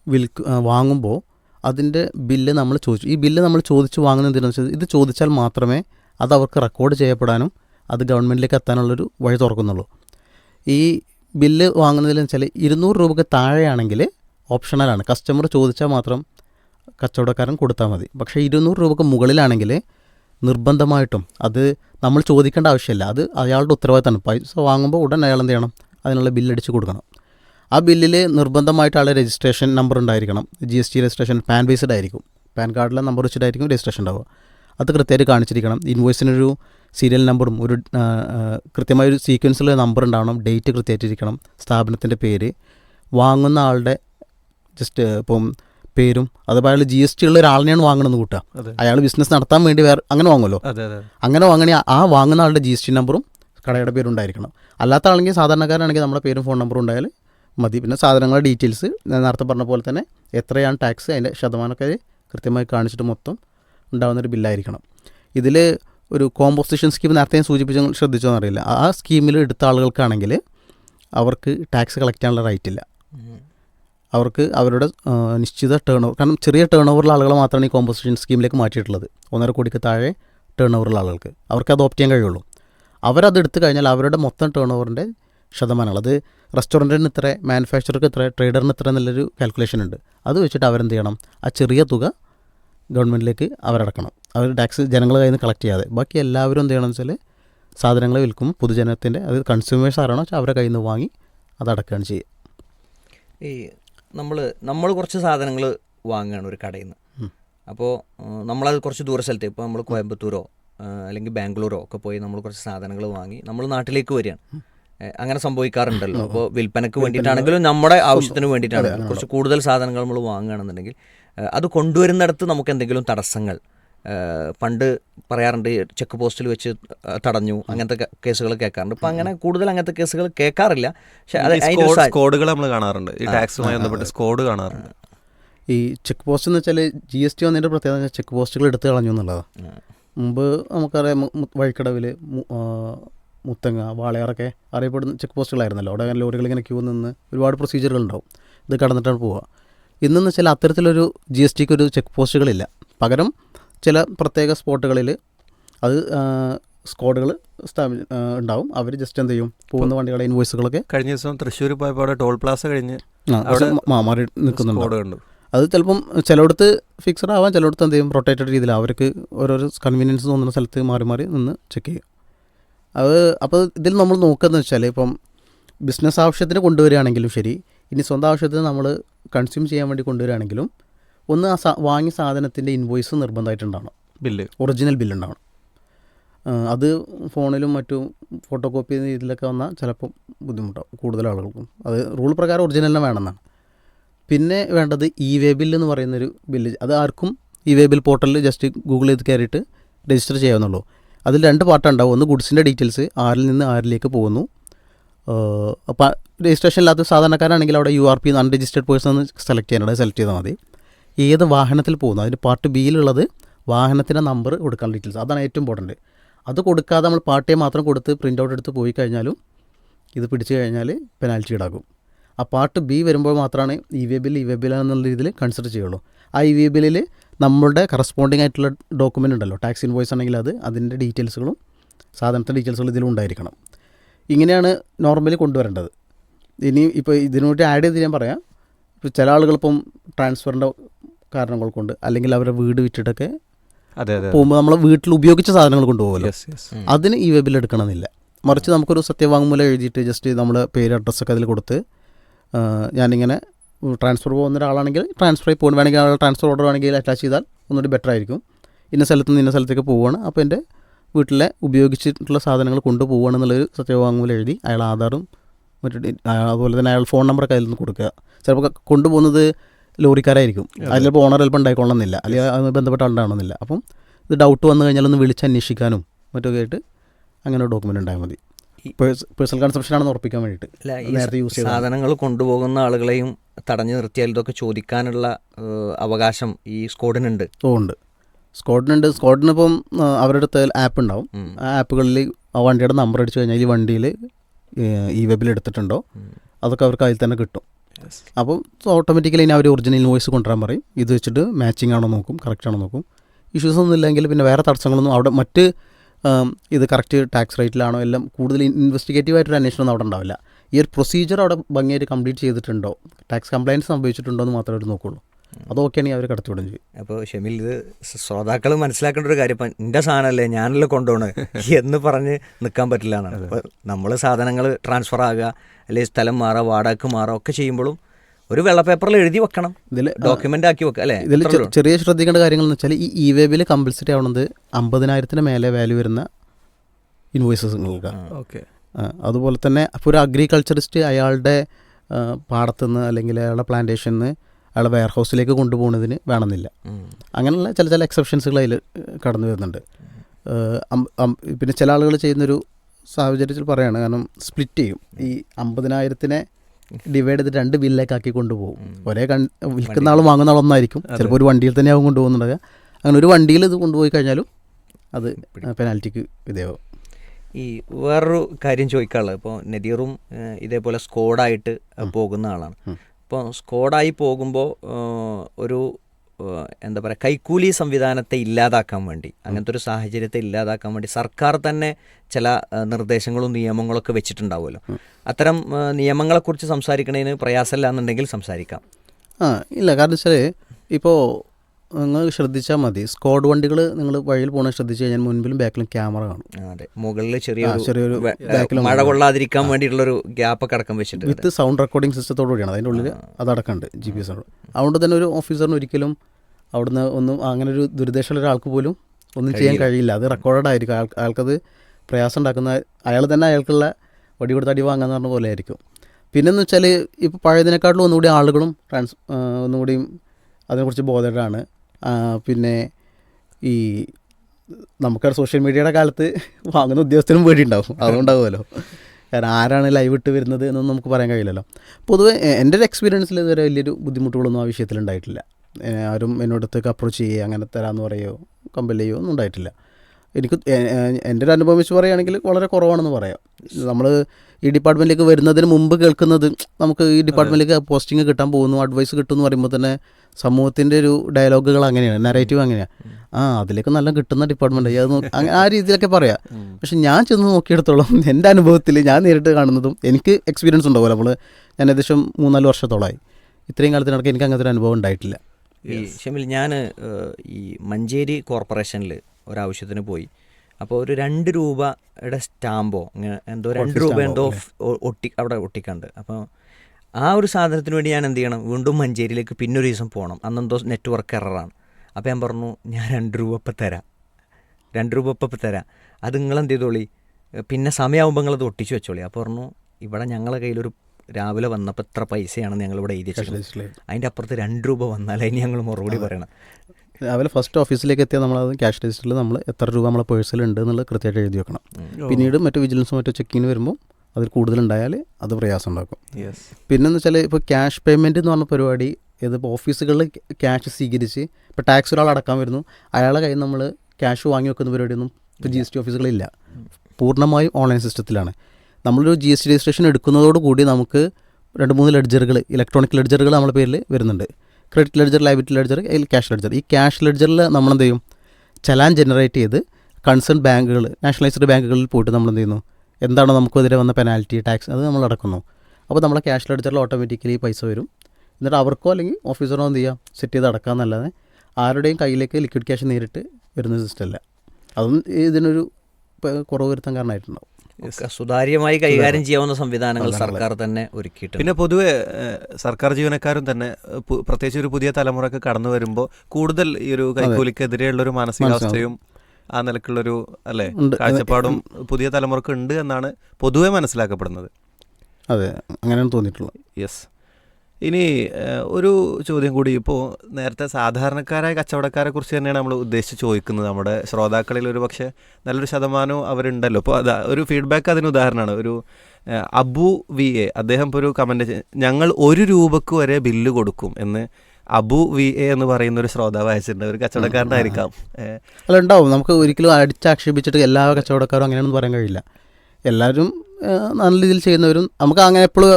Speaker 2: വിൽക്ക് വാങ്ങുമ്പോൾ അതിന്റെ ബില്ല് നമ്മൾ ചോദിച്ചു. ഈ ബില്ല് നമ്മൾ ചോദിച്ചു വാങ്ങുന്നത് എന്തിനാണെന്ന് വെച്ചാൽ ഇത് ചോദിച്ചാൽ മാത്രമേ അത് അവർക്ക് റെക്കോർഡ് ചെയ്യപ്പെടാനും അത് ഗവൺമെന്റിലേക്ക് എത്താനുള്ളൊരു വഴി തുറക്കുന്നുള്ളൂ. ഈ ബില്ല് വാങ്ങുന്നതിൽ വെച്ചാൽ ഇരുന്നൂറ് രൂപയ്ക്ക് താഴെയാണെങ്കിൽ ഓപ്ഷണലാണ്. കസ്റ്റമർ ചോദിച്ചാൽ മാത്രം കച്ചവടക്കാരൻ കൊടുത്താൽ മതി. പക്ഷേ ഇരുന്നൂറ് രൂപയ്ക്ക് മുകളിലാണെങ്കിൽ നിർബന്ധമായിട്ടും. അത് നമ്മൾ ചോദിക്കേണ്ട ആവശ്യമില്ല. അത് അയാളുടെ ഉത്തരവാദിത്തമാണ്. പൈസ വാങ്ങുമ്പോൾ ഉടൻ അയാൾ എന്ത് ചെയ്യണം? അതിനുള്ള ബില്ലടിച്ച് കൊടുക്കണം. ആ ബില്ലിൽ നിർബന്ധമായിട്ട് ആളെ രജിസ്ട്രേഷൻ നമ്പർ ഉണ്ടായിരിക്കണം. G S T registration PAN based ആയിരിക്കും. പാൻ കാർഡിലെ നമ്പർ വെച്ചിട്ടായിരിക്കും രജിസ്ട്രേഷൻ ഉണ്ടാവുക. അത് കൃത്യമായിട്ട് കാണിച്ചിരിക്കണം. ഇൻവോയ്സിനൊരു സീരിയൽ നമ്പറും ഒരു കൃത്യമായ ഒരു സീക്വൻസിൽ നമ്പർ ഉണ്ടാവണം. ഡേറ്റ് കൃത്യമായിട്ടിരിക്കണം. സ്ഥാപനത്തിന്റെ പേര്. വാങ്ങുന്ന ആളുടെ ജസ്റ്റ് ഇപ്പം പേരും അതുപോലെ അയാൾ ജി എസ് ടി ഉള്ള ഒരാളിനെയാണ് വാങ്ങണമെന്ന് കൂട്ടുക. അയാൾ ബിസിനസ് നടത്താൻ വേണ്ടി വേറെ അങ്ങനെ വാങ്ങുമല്ലോ? അങ്ങനെ വാങ്ങണേ ആ വാങ്ങുന്ന ആളുടെ ജി എസ് ടി നമ്പറും കടയുടെ പേരും ഉണ്ടായിരിക്കണം. അല്ലാത്ത ആളെങ്കിൽ സാധാരണക്കാരാണെങ്കിൽ നമ്മുടെ പേരും ഫോൺ നമ്പറും ഉണ്ടായാൽ മതി. പിന്നെ സാധനങ്ങളുടെ ഡീറ്റെയിൽസ് ഞാൻ നേരത്തെ പറഞ്ഞ പോലെ തന്നെ എത്രയാണ് ടാക്സ് അതിന്റെ ശതമാനമൊക്കെ കൃത്യമായി കാണിച്ചിട്ട് മൊത്തം ഉണ്ടാകുന്നൊരു ബില്ലായിരിക്കണം. ഇതിൽ ഒരു കോമ്പോസിഷൻ സ്കീം നേരത്തെ ഞാൻ സൂചിപ്പിച്ച ശ്രദ്ധിച്ചോ എന്നറിയില്ല. ആ സ്കീമിൽ എടുത്ത ആളുകൾക്കാണെങ്കിൽ അവർക്ക് ടാക്സ് കളക്ട് ചെയ്യാനുള്ള റൈറ്റ് ഇല്ല. അവർക്ക് അവരുടെ നിശ്ചിത ടേൺ ഓവർ കാരണം ചെറിയ ടേൺ ഓവറുള്ള ആളുകളെ മാത്രമാണ് ഈ കോമ്പോസിഷൻ സ്കീമിലേക്ക് മാറ്റിയിട്ടുള്ളത്. ഒന്നര കോടിക്ക് താഴെ ടേൺ ഓവറുള്ള ആളുകൾക്ക്. അവർക്ക് അത് ഓപ്റ്റ് ചെയ്യാൻ കഴിയുള്ളൂ. അവരത് എടുത്തു കഴിഞ്ഞാൽ അവരുടെ മൊത്തം ടേൺ ഓവറിന്റെ ശതമാനങ്ങൾ അത് റെസ്റ്റോറന്റിന് ഇത്ര മാനുഫാക്ചർക്ക് ഇത്ര ട്രേഡറിന് ഇത്ര എന്നുള്ളൊരു കാൽക്കുലേഷൻ ഉണ്ട്. അത് വെച്ചിട്ട് അവരെന്ത് ചെയ്യണം? ആ ചെറിയ തുക ഗവൺമെന്റിലേക്ക് അവരടക്കണം. അവർ ടാക്സ് ജനങ്ങളുടെ കയ്യിൽ നിന്ന് കളക്ട് ചെയ്യാതെ. ബാക്കി എല്ലാവരും എന്ത് ചെയ്യണമെന്ന് വെച്ചാൽ സാധനങ്ങൾ വിൽക്കും. പൊതുജനത്തിന്റെ അത് കൺസ്യൂമേഴ്സ് ആരാണോ വെച്ചാൽ അവരുടെ കയ്യിൽ നിന്ന് വാങ്ങി അത് ചെയ്യുക.
Speaker 3: ഈ നമ്മൾ നമ്മൾ കുറച്ച് സാധനങ്ങൾ വാങ്ങുകയാണ് ഒരു കടയിൽ നിന്ന്. അപ്പോൾ നമ്മളത് കുറച്ച് ദൂര സ്ഥലത്ത് ഇപ്പോൾ നമ്മൾ കോയമ്പത്തൂരോ അല്ലെങ്കിൽ ബാംഗ്ലൂരോ ഒക്കെ പോയി നമ്മൾ കുറച്ച് സാധനങ്ങൾ വാങ്ങി നമ്മൾ നാട്ടിലേക്ക് വരികയാണ്. അങ്ങനെ സംഭവിക്കാറുണ്ടല്ലോ. അപ്പോൾ വിൽപ്പനക്ക് വേണ്ടിയിട്ടാണെങ്കിലും നമ്മുടെ ആവശ്യത്തിന് വേണ്ടിയിട്ടാണ്. കുറച്ച് കൂടുതൽ സാധനങ്ങൾ നമ്മൾ വാങ്ങുകയാണെന്നുണ്ടെങ്കിൽ അത് കൊണ്ടുവരുന്നിടത്ത് നമുക്ക് എന്തെങ്കിലും തടസ്സങ്ങൾ പണ്ട് പറയാറുണ്ട് ചെക്ക് പോസ്റ്റിൽ വെച്ച് തടഞ്ഞു അങ്ങനത്തെ കേസുകൾ കേൾക്കാറുണ്ട്. ഇപ്പം അങ്ങനെ കൂടുതൽ അങ്ങനത്തെ കേസുകൾ കേൾക്കാറില്ല. പക്ഷെ
Speaker 1: സ്കോഡുകൾ നമ്മൾ കാണാറുണ്ട്. ഈ ടാക്സുമായി ബന്ധപ്പെട്ട് സ്കോഡ് കാണാറുണ്ട്.
Speaker 2: ഈ ചെക്ക് പോസ്റ്റ് എന്ന് വെച്ചാൽ ജി എസ് ടി വന്നതിന്റെ പ്രത്യേകത ചെക്ക് പോസ്റ്റുകൾ എടുത്ത് കളഞ്ഞു എന്നുള്ളതാണ് മുമ്പ് നമുക്കറിയാം വഴിക്കടവിൽ മുത്തങ്ങ വാളയാറൊക്കെ അറിയപ്പെടുന്ന ചെക്ക് പോസ്റ്റുകളായിരുന്നല്ലോ. അവിടെ ലോറികൾ ഇങ്ങനെ ക്യൂ നിന്ന് ഒരുപാട് പ്രൊസീജിയറുകൾ ഉണ്ടാവും ഇത് കടന്നിട്ടാണ് പോവുക. ഇന്നെന്ന് വെച്ചാൽ അത്തരത്തിലൊരു ജി എസ് ടിക്ക് ഒരു ചെക്ക് പോസ്റ്റുകളില്ല. പകരം ചില പ്രത്യേക സ്പോട്ടുകളിൽ അത് സ്ക്വാഡുകൾ സ്ഥാപി ഉണ്ടാവും. അവർ ജസ്റ്റ് എന്ത് ചെയ്യും? പോകുന്ന വണ്ടികളെ ഇൻവോയ്സുകളൊക്കെ
Speaker 1: കഴിഞ്ഞ ദിവസം തൃശ്ശൂർ പോയപ്പോൾ ടോൾ പ്ലാസ കഴിഞ്ഞ്
Speaker 2: അവിടെ മാറി നിൽക്കുന്നുണ്ട്. അത് ചിലപ്പം ചിലയിടത്ത് ഫിക്സഡ് ആവാൻ ചിലയിടത്ത് എന്ത് ചെയ്യും? റൊട്ടേറ്റഡ് രീതിയിൽ അവർക്ക് ഓരോരോ കൺവീനിയൻസ് തോന്നുന്ന സ്ഥലത്ത് മാറി മാറി നിന്ന് ചെക്ക് ചെയ്യും. അത് അപ്പോൾ ഇതിൽ നമ്മൾ നോക്കുകയെന്ന് വെച്ചാൽ ഇപ്പം ബിസിനസ് ആവശ്യത്തിന് കൊണ്ടുവരികയാണെങ്കിലും ശരി ഇനി സ്വന്തം ആവശ്യത്തിന് നമ്മൾ കൺസ്യൂം ചെയ്യാൻ വേണ്ടി കൊണ്ടുവരികയാണെങ്കിലും ഒന്ന് ആ സാ വാങ്ങിയ സാധനത്തിന്റെ ഇൻവോയ്സ് നിർബന്ധമായിട്ടുണ്ടാവണം.
Speaker 1: ബില്ല്.
Speaker 2: ഒറിജിനൽ ബില്ലുണ്ടാവണം. അത് ഫോണിലും മറ്റും ഫോട്ടോ കോപ്പി ഇതിലൊക്കെ വന്നാൽ ചിലപ്പം ബുദ്ധിമുട്ടാവും കൂടുതൽ ആളുകൾക്കും. അത് റൂൾ പ്രകാരം ഒറിജിനൽ തന്നെ വേണമെന്നാണ്. പിന്നെ വേണ്ടത് ഇ വേ ബില്ല് എന്ന് പറയുന്നൊരു ബില്ല്. അത് ആർക്കും ഇ വേ ബിൽ പോർട്ടലിൽ ജസ്റ്റ് ഗൂഗിൾ ചെയ്ത് കയറിയിട്ട് രജിസ്റ്റർ ചെയ്യാവുന്നുള്ളൂ. അതിൽ രണ്ട് പാട്ടുണ്ടാവും ഒന്ന് ഗുഡ്സിന്റെ ഡീറ്റെയിൽസ് ആരിൽ നിന്ന് ആരിലേക്ക് പോകുന്നു. അപ്പോൾ രജിസ്ട്രേഷൻ ഇല്ലാത്ത സാധാരണക്കാരാണെങ്കിൽ അവിടെ U R P unregistered person select ചെയ്യാനുള്ളത് സെലക്ട് ചെയ്താൽ മതി. ഏത് വാഹനത്തിൽ പോകുന്നു? അതിന്റെ പാർട്ട് ബിയിലുള്ളത് വാഹനത്തിന്റെ നമ്പർ കൊടുക്കാൻ ഡീറ്റെയിൽസ് അതാണ് ഏറ്റവും ഇമ്പോർട്ടന്റ് അത് കൊടുക്കാതെ നമ്മൾ പാർട്ടിയെ മാത്രം കൊടുത്ത് പ്രിന്റ് ഔട്ട് എടുത്ത് പോയി കഴിഞ്ഞാലും ഇത് പിടിച്ചു കഴിഞ്ഞാൽ പെനാൽറ്റി ഈടാക്കും ആ പാർട്ട് ബി വരുമ്പോൾ മാത്രമാണ് E way bill E way bill എന്നുള്ള രീതിയിൽ കൺസിഡർ ചെയ്യുള്ളൂ. ആ ഇ വി ബില്ലിൽ നമ്മുടെ കറസ്പോണ്ടിങ് ആയിട്ടുള്ള ഡോക്യുമെന്റ് ഉണ്ടല്ലോ. ടാക്സ് ഇൻവോയ്സ് ആണെങ്കിൽ അത് അതിന്റെ ഡീറ്റെയിൽസുകളും സാധനത്തിന്റെ ഡീറ്റെയിൽസുകളും ഇതിലും ഉണ്ടായിരിക്കണം. ഇങ്ങനെയാണ് നോർമലി കൊണ്ടുവരേണ്ടത്. ഇനി ഇപ്പോൾ ഇതിനോട്ട് ആഡ് ചെയ്ത് ഞാൻ പറയാം. ഇപ്പോൾ ചില ആളുകൾ ഇപ്പം ട്രാൻസ്ഫറിന്റെ കാരണങ്ങൾ കൊണ്ട് അല്ലെങ്കിൽ അവരുടെ വീട് വിറ്റിട്ടൊക്കെ
Speaker 1: അതെ അതെ
Speaker 2: പോകുമ്പോൾ നമ്മൾ വീട്ടിൽ ഉപയോഗിച്ച സാധനങ്ങൾ കൊണ്ടുപോകുമല്ലോ.
Speaker 1: യെസ് യെസ്
Speaker 2: അതിന് ഈ വെബിൽ എടുക്കണമെന്നില്ല. മറിച്ച് നമുക്കൊരു സത്യവാങ്മൂലം എഴുതിയിട്ട് ജസ്റ്റ് നമ്മൾ പേര് അഡ്രസ്സൊക്കെ അതിൽ കൊടുത്ത് ആ, ഞാനിങ്ങനെ ട്രാൻസ്ഫർ പോകുന്ന ഒരാളാണെങ്കിൽ ട്രാൻസ്ഫർ പോകണം. വേണമെങ്കിൽ ആൾ ട്രാൻസ്ഫർ ഓർഡർ വേണമെങ്കിൽ അറ്റാച്ച് ചെയ്താൽ ഒന്നുകൂടി ബെറ്റർ ആയിരിക്കും. ഇന്ന സ്ഥലത്ത് നിന്ന് ഇന്ന സ്ഥലത്തേക്ക് പോവുകയാണ് അപ്പോൾ എന്റെ വീട്ടിലെ ഉപയോഗിച്ചിട്ടുള്ള സാധനങ്ങൾ കൊണ്ടുപോവുകയാണെന്നുള്ളൊരു സത്യവാങ്മൂലം എഴുതി അയാൾ ആധാറും മറ്റു അതുപോലെ തന്നെ അയാൾ ഫോൺ നമ്പറൊക്കെ അതിൽ നിന്ന് കൊടുക്കുക. ചിലപ്പോൾ കൊണ്ടുപോകുന്നത് ലോറിക്കാരായിരിക്കും. അതിൽ ഇപ്പോൾ ഓണർ ചിലപ്പോൾ ഉണ്ടായിക്കൊള്ളണമെന്നില്ല. അല്ലെങ്കിൽ അത് ബന്ധപ്പെട്ട ആളുണ്ടാവണമെന്നില്ല അപ്പം ഇത് ഡൗട്ട് വന്നു കഴിഞ്ഞാൽ ഒന്ന് വിളിച്ച് അന്വേഷിക്കാനും മറ്റൊക്കെ ആയിട്ട് അങ്ങനെ ഡോക്യുമെന്റ് ഡോക്യുമെന്റ് ഉണ്ടായാൽ മതി. പേഴ്സണൽ കൺസെപ്ഷൻ ആണെന്ന് ഉറപ്പിക്കാൻ വേണ്ടിയിട്ട് യൂസ്
Speaker 3: സാധനങ്ങൾ കൊണ്ടുപോകുന്ന ആളുകളെയും തടഞ്ഞു നിർത്തിയാൽ ഇതൊക്കെ ചോദിക്കാനുള്ള അവകാശം ഈ സ്കോഡിനുണ്ട്.
Speaker 2: ഓ ഉണ്ട്. സ്കോഡിനുണ്ട്. സ്കോഡിനിപ്പം അവരുടെ അടുത്ത് ആപ്പ് ഉണ്ടാവും. ആ ആപ്പുകളിൽ ആ വണ്ടിയുടെ നമ്പർ അടിച്ചു കഴിഞ്ഞാൽ ഈ വണ്ടിയിൽ ഈ വെബിൽ എടുത്തിട്ടുണ്ടോ? അതൊക്കെ അവർക്ക് അതിൽ തന്നെ കിട്ടും. അപ്പം ഓട്ടോമാറ്റിക്കലി ഇനി അവർ ഒറിജിനൽ വോയിസ് കൊണ്ടുവരാൻ പറയും. ഇത് വെച്ചിട്ട് മാച്ചിങ് ആണോ നോക്കും കറക്റ്റ് ആണോ നോക്കും. ഇഷ്യൂസ് ഒന്നും ഇല്ലെങ്കിൽ പിന്നെ വേറെ തടസ്സങ്ങളൊന്നും അവിടെ മറ്റ് ഇത് കറക്റ്റ് ടാക്സ് റേറ്റിലാണോ എല്ലാം കൂടുതൽ ഇൻവെസ്റ്റിഗേറ്റീവ് ആയിട്ടൊരു അന്വേഷണം ഒന്നും അവിടെ ഉണ്ടാവില്ല. ഈ ഒരു പ്രൊസീജിയർ അവിടെ ഭംഗിയായിട്ട് കംപ്ലീറ്റ് ചെയ്തിട്ടുണ്ടോ? ടാക്സ് കംപ്ലയൻസ് സംഭവിച്ചിട്ടുണ്ടോ എന്ന് മാത്രമേ അവർ നോക്കുള്ളൂ. അത് ഓക്കെയാണെങ്കിൽ അവർ കടത്തിവിടും ചെയ്യും.
Speaker 3: അപ്പോൾ ഷെമിൽ ഇത് ശ്രോതാക്കൾ മനസ്സിലാക്കേണ്ട ഒരു കാര്യം ഇപ്പം എന്റെ സാധനമല്ലേ ഞാനല്ലേ കൊണ്ടുപോണ് എന്ന് പറഞ്ഞ് നിൽക്കാൻ പറ്റില്ല എന്നാണ്. അപ്പോൾ നമ്മൾ സാധനങ്ങൾ ട്രാൻസ്ഫർ ആകുക അല്ലെങ്കിൽ സ്ഥലം മാറുക വാടാക്ക് മാറുക ഒക്കെ ചെയ്യുമ്പോഴും ഒരു വെള്ള പേപ്പറിൽ എഴുതി വെക്കണം.
Speaker 2: ഇതിൽ
Speaker 3: ഡോക്യുമെന്റ് ആക്കി വെക്കുക അല്ലേ?
Speaker 2: ഇതിൽ ചെറിയ ശ്രദ്ധിക്കേണ്ട കാര്യങ്ങൾ എന്ന് വെച്ചാൽ ഈ ഇ വേബിൽ കമ്പൽസറി ആവുന്നത് അമ്പതിനായിരത്തിന് മേലെ വാല്യൂ വരുന്ന ഇൻവോയ്സസ് ഇൻവോയ്സസുകൾക്കാണ്
Speaker 1: ഓക്കെ.
Speaker 2: അതുപോലെ തന്നെ അപ്പോൾ ഒരു അഗ്രികൾച്ചറിസ്റ്റ് അയാളുടെ പാടത്തുനിന്ന് അല്ലെങ്കിൽ അയാളുടെ പ്ലാന്റേഷനിൽ നിന്ന് അയാളെ വെയർ ഹൗസിലേക്ക് കൊണ്ടുപോകുന്നതിന് വേണമെന്നില്ല. അങ്ങനെയുള്ള ചില ചില എക്സെപ്ഷൻസുകൾ അതിൽ കടന്നു വരുന്നുണ്ട്. പിന്നെ ചില ആളുകൾ ചെയ്യുന്നൊരു സാഹചര്യത്തിൽ പറയാണ് കാരണം സ്പ്ലിറ്റ് ചെയ്യും. ഈ അമ്പതിനായിരത്തിനെ ഡിവൈഡ് ചെയ്ത് രണ്ട് ബില്ലിലേക്ക് ബില്ലേക്കാക്കി കൊണ്ടുപോകും ഒരേ കൺ വിൽക്കുന്ന ആളും വാങ്ങുന്ന ആളൊന്നായിരിക്കും ചിലപ്പോൾ ഒരു വണ്ടിയിൽ തന്നെ ആവും കൊണ്ടുപോകുന്നുണ്ടാകുക അങ്ങനെ ഒരു വണ്ടിയിൽ ഇത് കൊണ്ടുപോയി കഴിഞ്ഞാലും അത് പെനാൽറ്റിക്ക് വിധേയമാവും.
Speaker 3: ഈ വേറൊരു കാര്യം ചോദിക്കാനുള്ളത്. ഇപ്പോൾ നദീറും ഇതേപോലെ സ്കോഡായിട്ട് പോകുന്ന ആളാണ്. അപ്പോൾ സ്കോഡായി പോകുമ്പോൾ ഒരു എന്താ പറയുക കൈക്കൂലി സംവിധാനത്തെ ഇല്ലാതാക്കാൻ വേണ്ടി അങ്ങനത്തെ ഒരു സാഹചര്യത്തെ ഇല്ലാതാക്കാൻ വേണ്ടി സർക്കാർ തന്നെ ചില നിർദ്ദേശങ്ങളും നിയമങ്ങളൊക്കെ വെച്ചിട്ടുണ്ടാവുമല്ലോ. അത്തരം നിയമങ്ങളെക്കുറിച്ച് സംസാരിക്കണതിന് പ്രയാസമില്ല എന്നുണ്ടെങ്കിൽ സംസാരിക്കാം.
Speaker 2: ആ ഇല്ല. കാരണം വെച്ചാൽ ഇപ്പോൾ നിങ്ങൾ ശ്രദ്ധിച്ചാൽ മതി. സ്കോഡ് വണ്ടികൾ നിങ്ങൾ വഴിയിൽ പോകണ ശ്രദ്ധിച്ചു കഴിഞ്ഞാൽ മുൻപിലും ബാക്കിലും ക്യാമറ കാണും.
Speaker 3: അതെ. മുകളിൽ
Speaker 2: ചെറിയ
Speaker 3: ചെറിയൊരു
Speaker 2: ബാക്കിലും
Speaker 3: മഴ കൊള്ളാതിരിക്കാൻ വേണ്ടിയിട്ടുള്ളൊരു ഗ്യാപ്പ് അടക്കം വെച്ചിട്ടുണ്ട്.
Speaker 2: വിത്ത് സൗണ്ട് റെക്കോർഡിംഗ് സിസ്റ്റത്തോടു കൂടിയാണ്. അതിന്റെ ഉള്ളിൽ അതടക്കമുണ്ട് ജി പി എസ് അതുകൊണ്ട് തന്നെ ഒരു ഓഫീസറിന് ഒരിക്കലും അവിടുന്ന് ഒന്നും അങ്ങനെ ഒരു ദുരുദ്ദേശമുള്ള ഒരാൾക്ക് പോലും ഒന്നും ചെയ്യാൻ കഴിയില്ല. അത് റെക്കോർഡഡ് ആയിരിക്കും. അയാൾ അയാൾക്കത് പ്രയാസം ഉണ്ടാക്കുന്ന അയാൾ തന്നെ അയാൾക്കുള്ള വടി കൊടുത്ത് അടി വാങ്ങാന്ന് പറഞ്ഞ പോലെ ആയിരിക്കും. പിന്നെന്ന് വെച്ചാൽ ഇപ്പോൾ പഴയതിനെക്കാട്ടിലും ഒന്നുകൂടി ആളുകളും ട്രാൻസ് ഒന്നുകൂടിയും അതിനെക്കുറിച്ച് ബോധേഡാണ് പിന്നെ ഈ നമുക്ക് സോഷ്യൽ മീഡിയയുടെ കാലത്ത് വാങ്ങുന്ന ഉദ്യോഗസ്ഥനും പേടിയുണ്ടാവും. അതുകൊണ്ടാവുമല്ലോ. കാരണം ആരാണ് ലൈവ് ഇട്ട് വരുന്നത് എന്നൊന്നും നമുക്ക് പറയാൻ കഴിയില്ലല്ലോ. പൊതുവേ എന്റെ ഒരു എക്സ്പീരിയൻസിൽ ഇതുവരെ വലിയൊരു ബുദ്ധിമുട്ടുകളൊന്നും ആ വിഷയത്തിൽ ഉണ്ടായിട്ടില്ല ആരും എന്നോടത്തേക്ക് അപ്രോച്ച് ചെയ്യുക അങ്ങനെ തരാമെന്ന് പറയുകയോ കമ്പൽ ചെയ്യുകയോ ഒന്നും ഉണ്ടായിട്ടില്ല. എനിക്ക് എന്റെ ഒരു അനുഭവം വെച്ച് പറയുകയാണെങ്കിൽ വളരെ കുറവാണെന്ന് പറയാം. നമ്മൾ ഈ ഡിപ്പാർട്ട്മെന്റിലേക്ക് വരുന്നതിന് മുമ്പ് കേൾക്കുന്നത് നമുക്ക് ഈ ഡിപ്പാർട്ട്മെന്റിലേക്ക് പോസ്റ്റിംഗ് കിട്ടാൻ പോകുന്നു അഡ്വൈസ് കിട്ടുമെന്ന് പറയുമ്പോൾ തന്നെ സമൂഹത്തിന്റെ ഒരു ഡയലോഗുകൾ അങ്ങനെയാണ് നറേറ്റീവ് അങ്ങനെയാണ് ആ അതിലേക്ക് നല്ല കിട്ടുന്ന ഡിപ്പാർട്ട്മെന്റ് അത് അങ്ങനെ ആ രീതിയിലൊക്കെ പറയാം. പക്ഷെ ഞാൻ ചെന്ന് നോക്കിയെടുത്തോളം എന്റെ അനുഭവത്തിൽ ഞാൻ നേരിട്ട് കാണുന്നതും എനിക്ക് എക്സ്പീരിയൻസ് ഉണ്ടാവുമല്ലോ. നമ്മൾ ഞാൻ ഏകദേശം മൂന്നാൽ വർഷത്തോളമായി ഇത്രയും കാലത്തിനടക്കം എനിക്ക് അങ്ങനത്തെ ഒരു അനുഭവം ഉണ്ടായിട്ടില്ല.
Speaker 3: ഷമിൽ ഞാൻ ഈ മഞ്ചേരി കോർപ്പറേഷനിൽ ഒരാവശ്യത്തിന് പോയി. അപ്പോൾ ഒരു രണ്ട് രൂപയുടെ സ്റ്റാമ്പോ അങ്ങനെ എന്തോ രണ്ട് രൂപ എന്തോ ഒട്ടി അവിടെ ഒട്ടിക്കണ്ട്. അപ്പോൾ ആ ഒരു സാധനത്തിന് വേണ്ടി ഞാൻ എന്ത് ചെയ്യണം? വീണ്ടും മഞ്ചേരിയിലേക്ക് പിന്നൊരു ദിവസം പോകണം അന്നെന്തോ നെറ്റ്വർക്ക് എററാണ്. അപ്പോൾ ഞാൻ പറഞ്ഞു ഞാൻ രണ്ട് രൂപ ഇപ്പം തരാം. രണ്ട് രൂപ ഇപ്പം തരാം. അത് നിങ്ങൾ എന്ത് ചെയ്തോളി? പിന്നെ സമയമാകുമ്പോൾ നിങ്ങളത് ഒട്ടിച്ച് വെച്ചോളി. അപ്പോൾ പറഞ്ഞു ഇവിടെ ഞങ്ങളുടെ കയ്യിലൊരു രാവിലെ വന്നപ്പോൾ എത്ര പൈസയാണ് ഞങ്ങളിവിടെ എഴുതി വെച്ചത്. അതിന്റെ അപ്പുറത്ത് രണ്ട് രൂപ വന്നാൽ അതിന് ഞങ്ങൾ മറുപടി പറയണം.
Speaker 2: രാവിലെ ഫസ്റ്റ് ഓഫീസിലേക്ക് എത്തിയാൽ നമ്മൾ നമ്മളത് ക്യാഷ് രജിസ്റ്ററിൽ നമ്മൾ എത്ര രൂപ നമ്മളെ പേഴ്സിലുണ്ട് എന്നുള്ളത് കൃത്യമായിട്ട് എഴുതി വെക്കണം. പിന്നീട് മറ്റു വിജിലൻസും മറ്റു ചെക്കിങ്ങിന് വരുമ്പോൾ അതിൽ കൂടുതലുണ്ടായാൽ അത് പ്രയാസം ഉണ്ടാക്കും. പിന്നെന്ന് വെച്ചാൽ ഇപ്പോൾ ക്യാഷ് പേയ്മെന്റ് എന്ന് പറഞ്ഞ പരിപാടി ഇതിപ്പോൾ ഓഫീസുകളിൽ ക്യാഷ് സ്വീകരിച്ച് ഇപ്പോൾ ടാക്സ് ഒരാൾ അടക്കാൻ വരുന്നു അയാളെ കയ്യിൽ നമ്മൾ ക്യാഷ് വാങ്ങി വെക്കുന്ന പരിപാടിയൊന്നും ഇപ്പോൾ ജി എസ് ടി ഓഫീസുകളിലില്ല പൂർണമായും ഓൺലൈൻ സിസ്റ്റത്തിലാണ് നമ്മളൊരു ജി എസ് ടി രജിസ്ട്രേഷൻ എടുക്കുന്നതോടുകൂടി നമുക്ക് രണ്ട് മൂന്ന് ലെഡ്ജറുകൾ ഇലക്ട്രോണിക് ലെഡ്ജറുകൾ നമ്മുടെ പേരിൽ വരുന്നുണ്ട്. Credit ledger liability ledger cash ledger ഈ ക്യാഷ് ലെഡ്ജറിൽ നമ്മൾ എന്ത് ചെയ്യും? ചലാൻ ജനറേറ്റ് ചെയ്ത് കൺസേൺ ബാങ്കുകൾ നാഷണലൈസ്ഡ് ബാങ്കുകളിൽ പോയിട്ട് നമ്മൾ എന്ത് ചെയ്യുന്നു? എന്താണോ നമുക്കെതിരെ വന്ന പെനാൽറ്റി ടാക്സ് അത് നമ്മൾ അടക്കുന്നു. അപ്പോൾ നമ്മളെ ക്യാഷ് ലെഡ്ജറിൽ ഓട്ടോമാറ്റിക്കലി പൈസ വരും. എന്നിട്ട് അവർക്കോ അല്ലെങ്കിൽ ഓഫീസറോ എന്ത് ചെയ്യാം? സെറ്റ് ചെയ്ത് അടക്കാമെന്നല്ലാതെ ആരുടെയും കയ്യിലേക്ക് ലിക്വിഡ് ക്യാഷ് നേരിട്ട് വരുന്ന സിസ്റ്റമല്ല അതും ഇതിനൊരു കുറവ് വരുത്താൻ കാരണമായിട്ടുണ്ടാവും.
Speaker 3: ഒക്കെ സുതാര്യമായി കൈകാര്യം ചെയ്യാവുന്ന സംവിധാനങ്ങൾ സർക്കാർ തന്നെ ഒരുക്കിയിട്ടുണ്ട്.
Speaker 1: പിന്നെ പൊതുവെ സർക്കാർ ജീവനക്കാരും തന്നെ പ്രത്യേകിച്ച് ഒരു പുതിയ തലമുറയ്ക്ക് കടന്നു വരുമ്പോൾ കൂടുതൽ ഈ ഒരു കൈക്കൂലിക്കെതിരെയുള്ള ഒരു മാനസികാവസ്ഥയും ആ നിലക്കുള്ളൊരു അല്ലെ. കാഴ്ചപ്പാടും പുതിയ തലമുറയ്ക്ക് ഉണ്ട് എന്നാണ് പൊതുവെ മനസ്സിലാക്കപ്പെടുന്നത്.
Speaker 2: അതെ അങ്ങനെയാണ് തോന്നിയിട്ടുള്ളത്.
Speaker 1: യെസ് ഇനി ഒരു ചോദ്യം കൂടി. ഇപ്പോൾ നേരത്തെ സാധാരണക്കാരായ കച്ചവടക്കാരെ കുറിച്ച് തന്നെയാണ് നമ്മൾ ഉദ്ദേശിച്ച് ചോദിക്കുന്നത്. നമ്മുടെ ശ്രോതാക്കളിൽ ഒരു പക്ഷേ നല്ലൊരു ശതമാനവും അവരുണ്ടല്ലോ. അപ്പോൾ അതാ ഒരു ഫീഡ്ബാക്ക് അതിന് ഉദാഹരണമാണ്. ഒരു അബു വി എ അദ്ദേഹം ഇപ്പോൾ ഒരു കമന്റ് ഞങ്ങൾ ഒരു രൂപക്ക് വരെ ബില്ല് കൊടുക്കും എന്ന് അബു വി എ എന്ന് പറയുന്ന ഒരു ശ്രോതാവ് അയച്ചിട്ടുണ്ട്. ഒരു കച്ചവടക്കാരനായിരിക്കാം.
Speaker 2: അല്ല ഉണ്ടാവും. നമുക്ക് ഒരിക്കലും അടിച്ചാക്ഷേപിച്ചിട്ട് എല്ലാ കച്ചവടക്കാരും അങ്ങനെയൊന്നും പറയാൻ കഴിയില്ല. എല്ലാവരും നല്ല രീതിയിൽ ചെയ്യുന്നവരും നമുക്ക് അങ്ങനെ എപ്പോഴും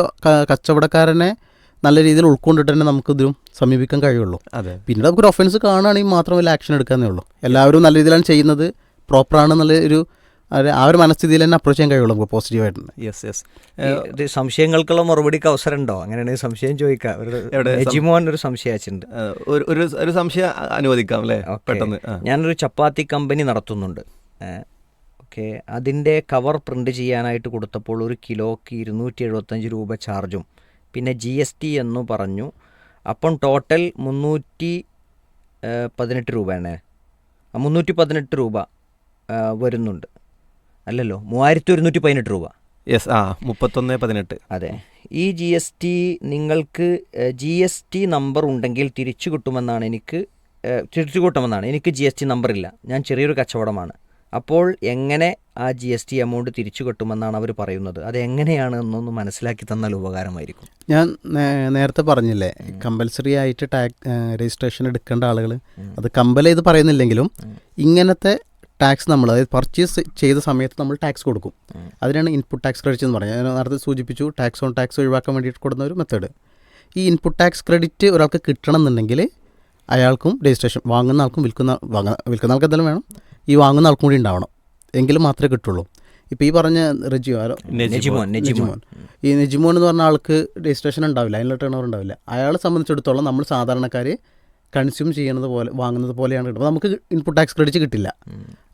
Speaker 2: കച്ചവടക്കാരനെ നല്ല രീതിയിൽ ഉൾക്കൊണ്ടിട്ട് തന്നെ നമുക്ക് ഇതിലും സമീപിക്കാൻ കഴിയുള്ളൂ.
Speaker 1: അതെ.
Speaker 2: പിന്നീട് നമുക്കൊരു ഒഫൻസ് കാണുകയാണെങ്കിൽ മാത്രം വലിയ ആക്ഷൻ എടുക്കാന്നേ ഉള്ളൂ. എല്ലാവരും നല്ല രീതിയിലാണ് ചെയ്യുന്നത്. പ്രോപ്പറാണെന്നുള്ള ഒരു ഒരു- ആ ഒരു മനസ്ഥിതിയിൽ തന്നെ അപ്രോച്ച് ചെയ്യാൻ കഴിയുള്ളൂ നമുക്ക് പോസിറ്റീവായിട്ട്
Speaker 1: യെസ് യെസ്
Speaker 3: ഈ സംശയങ്ങൾക്കുള്ള മറുപടിക്ക് അവസരം ഉണ്ടോ അങ്ങനെയാണെങ്കിൽ സംശയം ചോദിക്കാം. എജിമോൻ ഒരു സംശയം അയച്ചിട്ടുണ്ട്
Speaker 1: ഒരു ഒരു സംശയം അനുവദിക്കാം അല്ലേ? പെട്ടെന്ന്.
Speaker 3: ഞാനൊരു ചപ്പാത്തി കമ്പനി നടത്തുന്നുണ്ട്. ഓക്കെ. അതിന്റെ കവർ പ്രിന്റ് ചെയ്യാനായിട്ട് കൊടുത്തപ്പോൾ ഒരു കിലോക്ക് ഇരുന്നൂറ്റി എഴുപത്തഞ്ച് രൂപ ചാർജും പിന്നെ ജി എസ് ടി എന്ന് പറഞ്ഞു. അപ്പം ടോട്ടൽ മുന്നൂറ്റി പതിനെട്ട് രൂപയാണ്. മുന്നൂറ്റി പതിനെട്ട് രൂപ വരുന്നുണ്ട്. അല്ലല്ലോ മൂവായിരത്തി ഒരുന്നൂറ്റി പതിനെട്ട് രൂപ.
Speaker 1: യെസ് ആ മുപ്പത്തൊന്ന് പതിനെട്ട്.
Speaker 3: അതെ. ഈ ജി എസ് ടി നിങ്ങൾക്ക് ജി എസ് ടി നമ്പർ ഉണ്ടെങ്കിൽ തിരിച്ചു കിട്ടുമെന്നാണ് എനിക്ക് തിരിച്ചു കിട്ടുമെന്നാണ്. എനിക്ക് ജി എസ് ടി നമ്പറില്ല ഞാൻ ചെറിയൊരു കച്ചവടമാണ്. അപ്പോൾ എങ്ങനെ ആ ജി എസ് ടി എമൗണ്ട് തിരിച്ചു കിട്ടുമെന്നാണ് അവർ പറയുന്നത്? അത് എങ്ങനെയാണ് എന്നൊന്ന് മനസ്സിലാക്കി തന്നാൽ ഉപകാരമായിരിക്കും.
Speaker 2: ഞാൻ നേരത്തെ പറഞ്ഞില്ലേ കമ്പൽസറി ആയിട്ട് ടാക്സ് രജിസ്ട്രേഷൻ എടുക്കേണ്ട ആളുകൾ അത് കമ്പൽ ചെയ്ത് പറയുന്നില്ലെങ്കിലും ഇങ്ങനത്തെ ടാക്സ് നമ്മൾ അതായത് പർച്ചേസ് ചെയ്ത സമയത്ത് നമ്മൾ ടാക്സ് കൊടുക്കും. അതിനാണ് ഇൻപുട്ട് ടാക്സ് ക്രെഡിറ്റ് എന്ന് പറഞ്ഞത്. ഞാൻ നേരത്തെ സൂചിപ്പിച്ചു ടാക്സ് ഓൺ ടാക്സ് ഒഴിവാക്കാൻ വേണ്ടിയിട്ട് കൊടുക്കുന്ന ഒരു മെത്തേഡ് ഈ ഇൻപുട്ട് ടാക്സ് ക്രെഡിറ്റ് ഒരാൾക്ക് കിട്ടണം എന്നുണ്ടെങ്കിൽ അയാൾക്കും രജിസ്ട്രേഷൻ വാങ്ങുന്ന ആൾക്കും വിൽക്കുന്ന വാങ്ങുന്ന വിൽക്കുന്ന ആൾക്ക് എന്തായാലും വേണം. ഈ വാങ്ങുന്ന ആൾക്കും കൂടി ഉണ്ടാവണം. എങ്കിലും മാത്രമേ കിട്ടുള്ളൂ. ഇപ്പോൾ ഈ പറഞ്ഞ റെജിയോ ആരോ?
Speaker 3: നെജിമോൻ നെജിമോൻ
Speaker 2: നെജിമോൻ. ഈ നെജിമോൻ എന്ന് പറഞ്ഞ ആൾക്ക് രജിസ്ട്രേഷൻ ഉണ്ടാവില്ല അതിനുള്ള ടേൺ ഓവർ ഉണ്ടാവില്ല. അയാളെ സംബന്ധിച്ചിടത്തോളം നമ്മൾ സാധാരണക്കാർ കൺസ്യൂം ചെയ്യുന്നത് പോലെ വാങ്ങുന്നത് പോലെയാണ് കിട്ടുന്നത്. നമുക്ക് ഇൻപുട്ട് ടാക്സ് ക്രെഡിറ്റ് കിട്ടില്ല.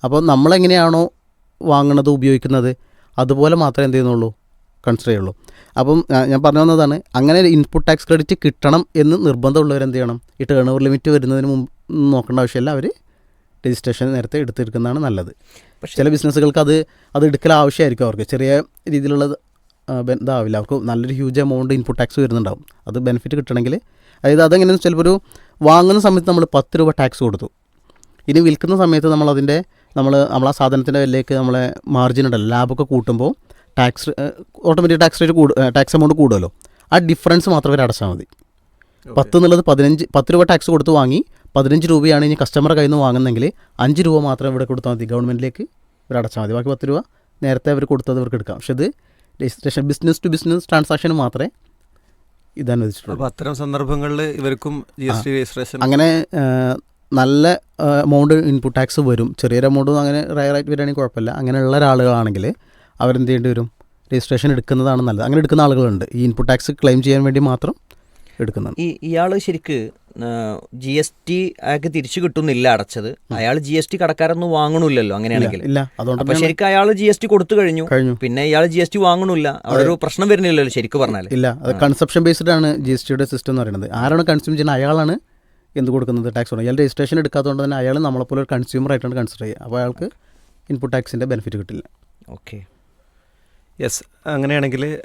Speaker 2: അപ്പോൾ നമ്മളെങ്ങനെയാണോ വാങ്ങുന്നത് ഉപയോഗിക്കുന്നത് അതുപോലെ മാത്രമേ എന്ത് ചെയ്യുന്നുള്ളൂ? കൺസിഡർ ചെയ്യുള്ളൂ. അപ്പം ഞാൻ പറഞ്ഞു വന്നതാണ് അങ്ങനെ ഇൻപുട്ട് ടാക്സ് ക്രെഡിറ്റ് കിട്ടണം എന്ന് നിർബന്ധമുള്ളവർ എന്ത് ചെയ്യണം? ഈ ടേൺ ഓവർ ലിമിറ്റ് വരുന്നതിന് മുമ്പ് നോക്കേണ്ട ആവശ്യമില്ല. അവർ രജിസ്ട്രേഷൻ നേരത്തെ എടുത്തെടുക്കുന്നതാണ് നല്ലത്. ചില ബിസിനസ്സുകൾക്ക് അത് അത് എടുക്കൽ ആവശ്യമായിരിക്കും അവർക്ക്. ചെറിയ ബെ- ഇതാവില്ല. അവർക്ക് നല്ലൊരു ഹ്യൂജ് എമൗണ്ട് ഇൻപുട്ട് ടാക്സ് വരുന്നുണ്ടാവും. അത് ബെനിഫിറ്റ് കിട്ടണമെങ്കിൽ അതായത് അതെങ്ങനെയെന്ന് ചിലപ്പോൾ ഒരു വാങ്ങുന്ന സമയത്ത് നമ്മൾ പത്ത് രൂപ ടാക്സ് കൊടുത്തു. ഇനി വിൽക്കുന്ന സമയത്ത് നമ്മൾ അതിന്റെ നമ്മൾ നമ്മൾ ആ സാധനത്തിന്റെ വിലയ്ക്ക് നമ്മളെ മാർജിൻ ഉണ്ടല്ലോ. ലാഭമൊക്കെ കൂട്ടുമ്പോൾ ടാക്സ് ഓട്ടോമാറ്റിക് ടാക്സ് റേറ്റ് കൂടു ടാക്സ് എമൗണ്ട് കൂടുമല്ലോ. ആ ഡിഫറൻസ് മാത്രം അവർ അടച്ചാൽ മതി പത്ത് എന്നുള്ളത് പതിനഞ്ച് പത്ത് രൂപ ടാക്സ് കൊടുത്ത് വാങ്ങി പതിനഞ്ച് രൂപയാണ് ഇനി കസ്റ്റമർ കയ്യിൽ നിന്ന് വാങ്ങുന്നെങ്കിൽ അഞ്ച് രൂപ മാത്രം ഇവിടെ കൊടുത്താൽ മതി. ഗവൺമെന്റിലേക്ക് ഇവർ അടച്ചാൽ മതി. ബാക്കി പത്ത് രൂപ നേരത്തെ അവർ കൊടുത്തത് ഇവർക്ക് എടുക്കാം. പക്ഷേ ഇത് registration business to business transaction മാത്രമേ ഇത് അനുവദിച്ചിട്ടുള്ളൂ.
Speaker 1: അപ്പോൾ അത്തരം സന്ദർഭങ്ങളിൽ ഇവർക്കും ജി എസ് ടി രജിസ്ട്രേഷൻ
Speaker 2: അങ്ങനെ നല്ല എമൗണ്ട് ഇൻപുട്ട് ടാക്സ് വരും. ചെറിയൊരു എമൗണ്ട് അങ്ങനെ റയറായിട്ട് വരികയാണെങ്കിൽ കുഴപ്പമില്ല. അങ്ങനെയുള്ള ഒരാളുകളാണെങ്കിൽ അവരെന്ത് ചെയ്യേണ്ടി വരും? രജിസ്ട്രേഷൻ എടുക്കുന്നതാണ് നല്ലത്. അങ്ങനെ എടുക്കുന്ന ആളുകളുണ്ട്. ഈ ഇൻപുട്ട് ടാക്സ് ക്ലെയിം ചെയ്യാൻ വേണ്ടി മാത്രം എടുക്കുന്നുണ്ട്
Speaker 3: ഈ ഇയാൾ ശരിക്ക് ജി എസ് ടി അയാൾക്ക് തിരിച്ചു കിട്ടുന്നില്ല അടച്ചത്. അയാൾ ജി എസ് ടി കടക്കാരൊന്നും വാങ്ങണില്ലല്ലോ അങ്ങനെയാണെങ്കിൽ. അപ്പൊ ശരിക്കും അയാൾ ജി എസ് ടി കൊടുത്തു കഴിഞ്ഞു.
Speaker 2: കഴിഞ്ഞു.
Speaker 3: പിന്നെ ഇയാൾ ജി എസ് ടി വാങ്ങണില്ല അവിടെ ഒരു പ്രശ്നം വരുന്നില്ലല്ലോ ശരിക്കും പറഞ്ഞാൽ
Speaker 2: ഇല്ല അത് കൺസെപ്ഷൻ ബേസ്ഡ് ആണ് ജി എസ് ടിയുടെ സിസ്റ്റം എന്ന് പറയുന്നത്. ആരാണ് കൺസ്യൂം ചെയ്യുന്നത്? അയാളാണ് എന്ത് കൊടുക്കുന്നത്? ടാക്സ് അയാൾ രജിസ്ട്രേഷൻ എടുക്കാത്തതുകൊണ്ട് തന്നെ അയാൾ നമ്മളെപ്പോലെ ഒരു കൺസ്യൂമർ ആയിട്ടാണ് കൺസിഡർ ചെയ്യുക. അപ്പോൾ അയാൾക്ക് ഇൻപുട്ട് ടാക്സിന്റെ ബെനിഫിറ്റ് കിട്ടില്ല.
Speaker 3: ഓക്കെ
Speaker 1: യെസ് അങ്ങനെയാണെങ്കിൽ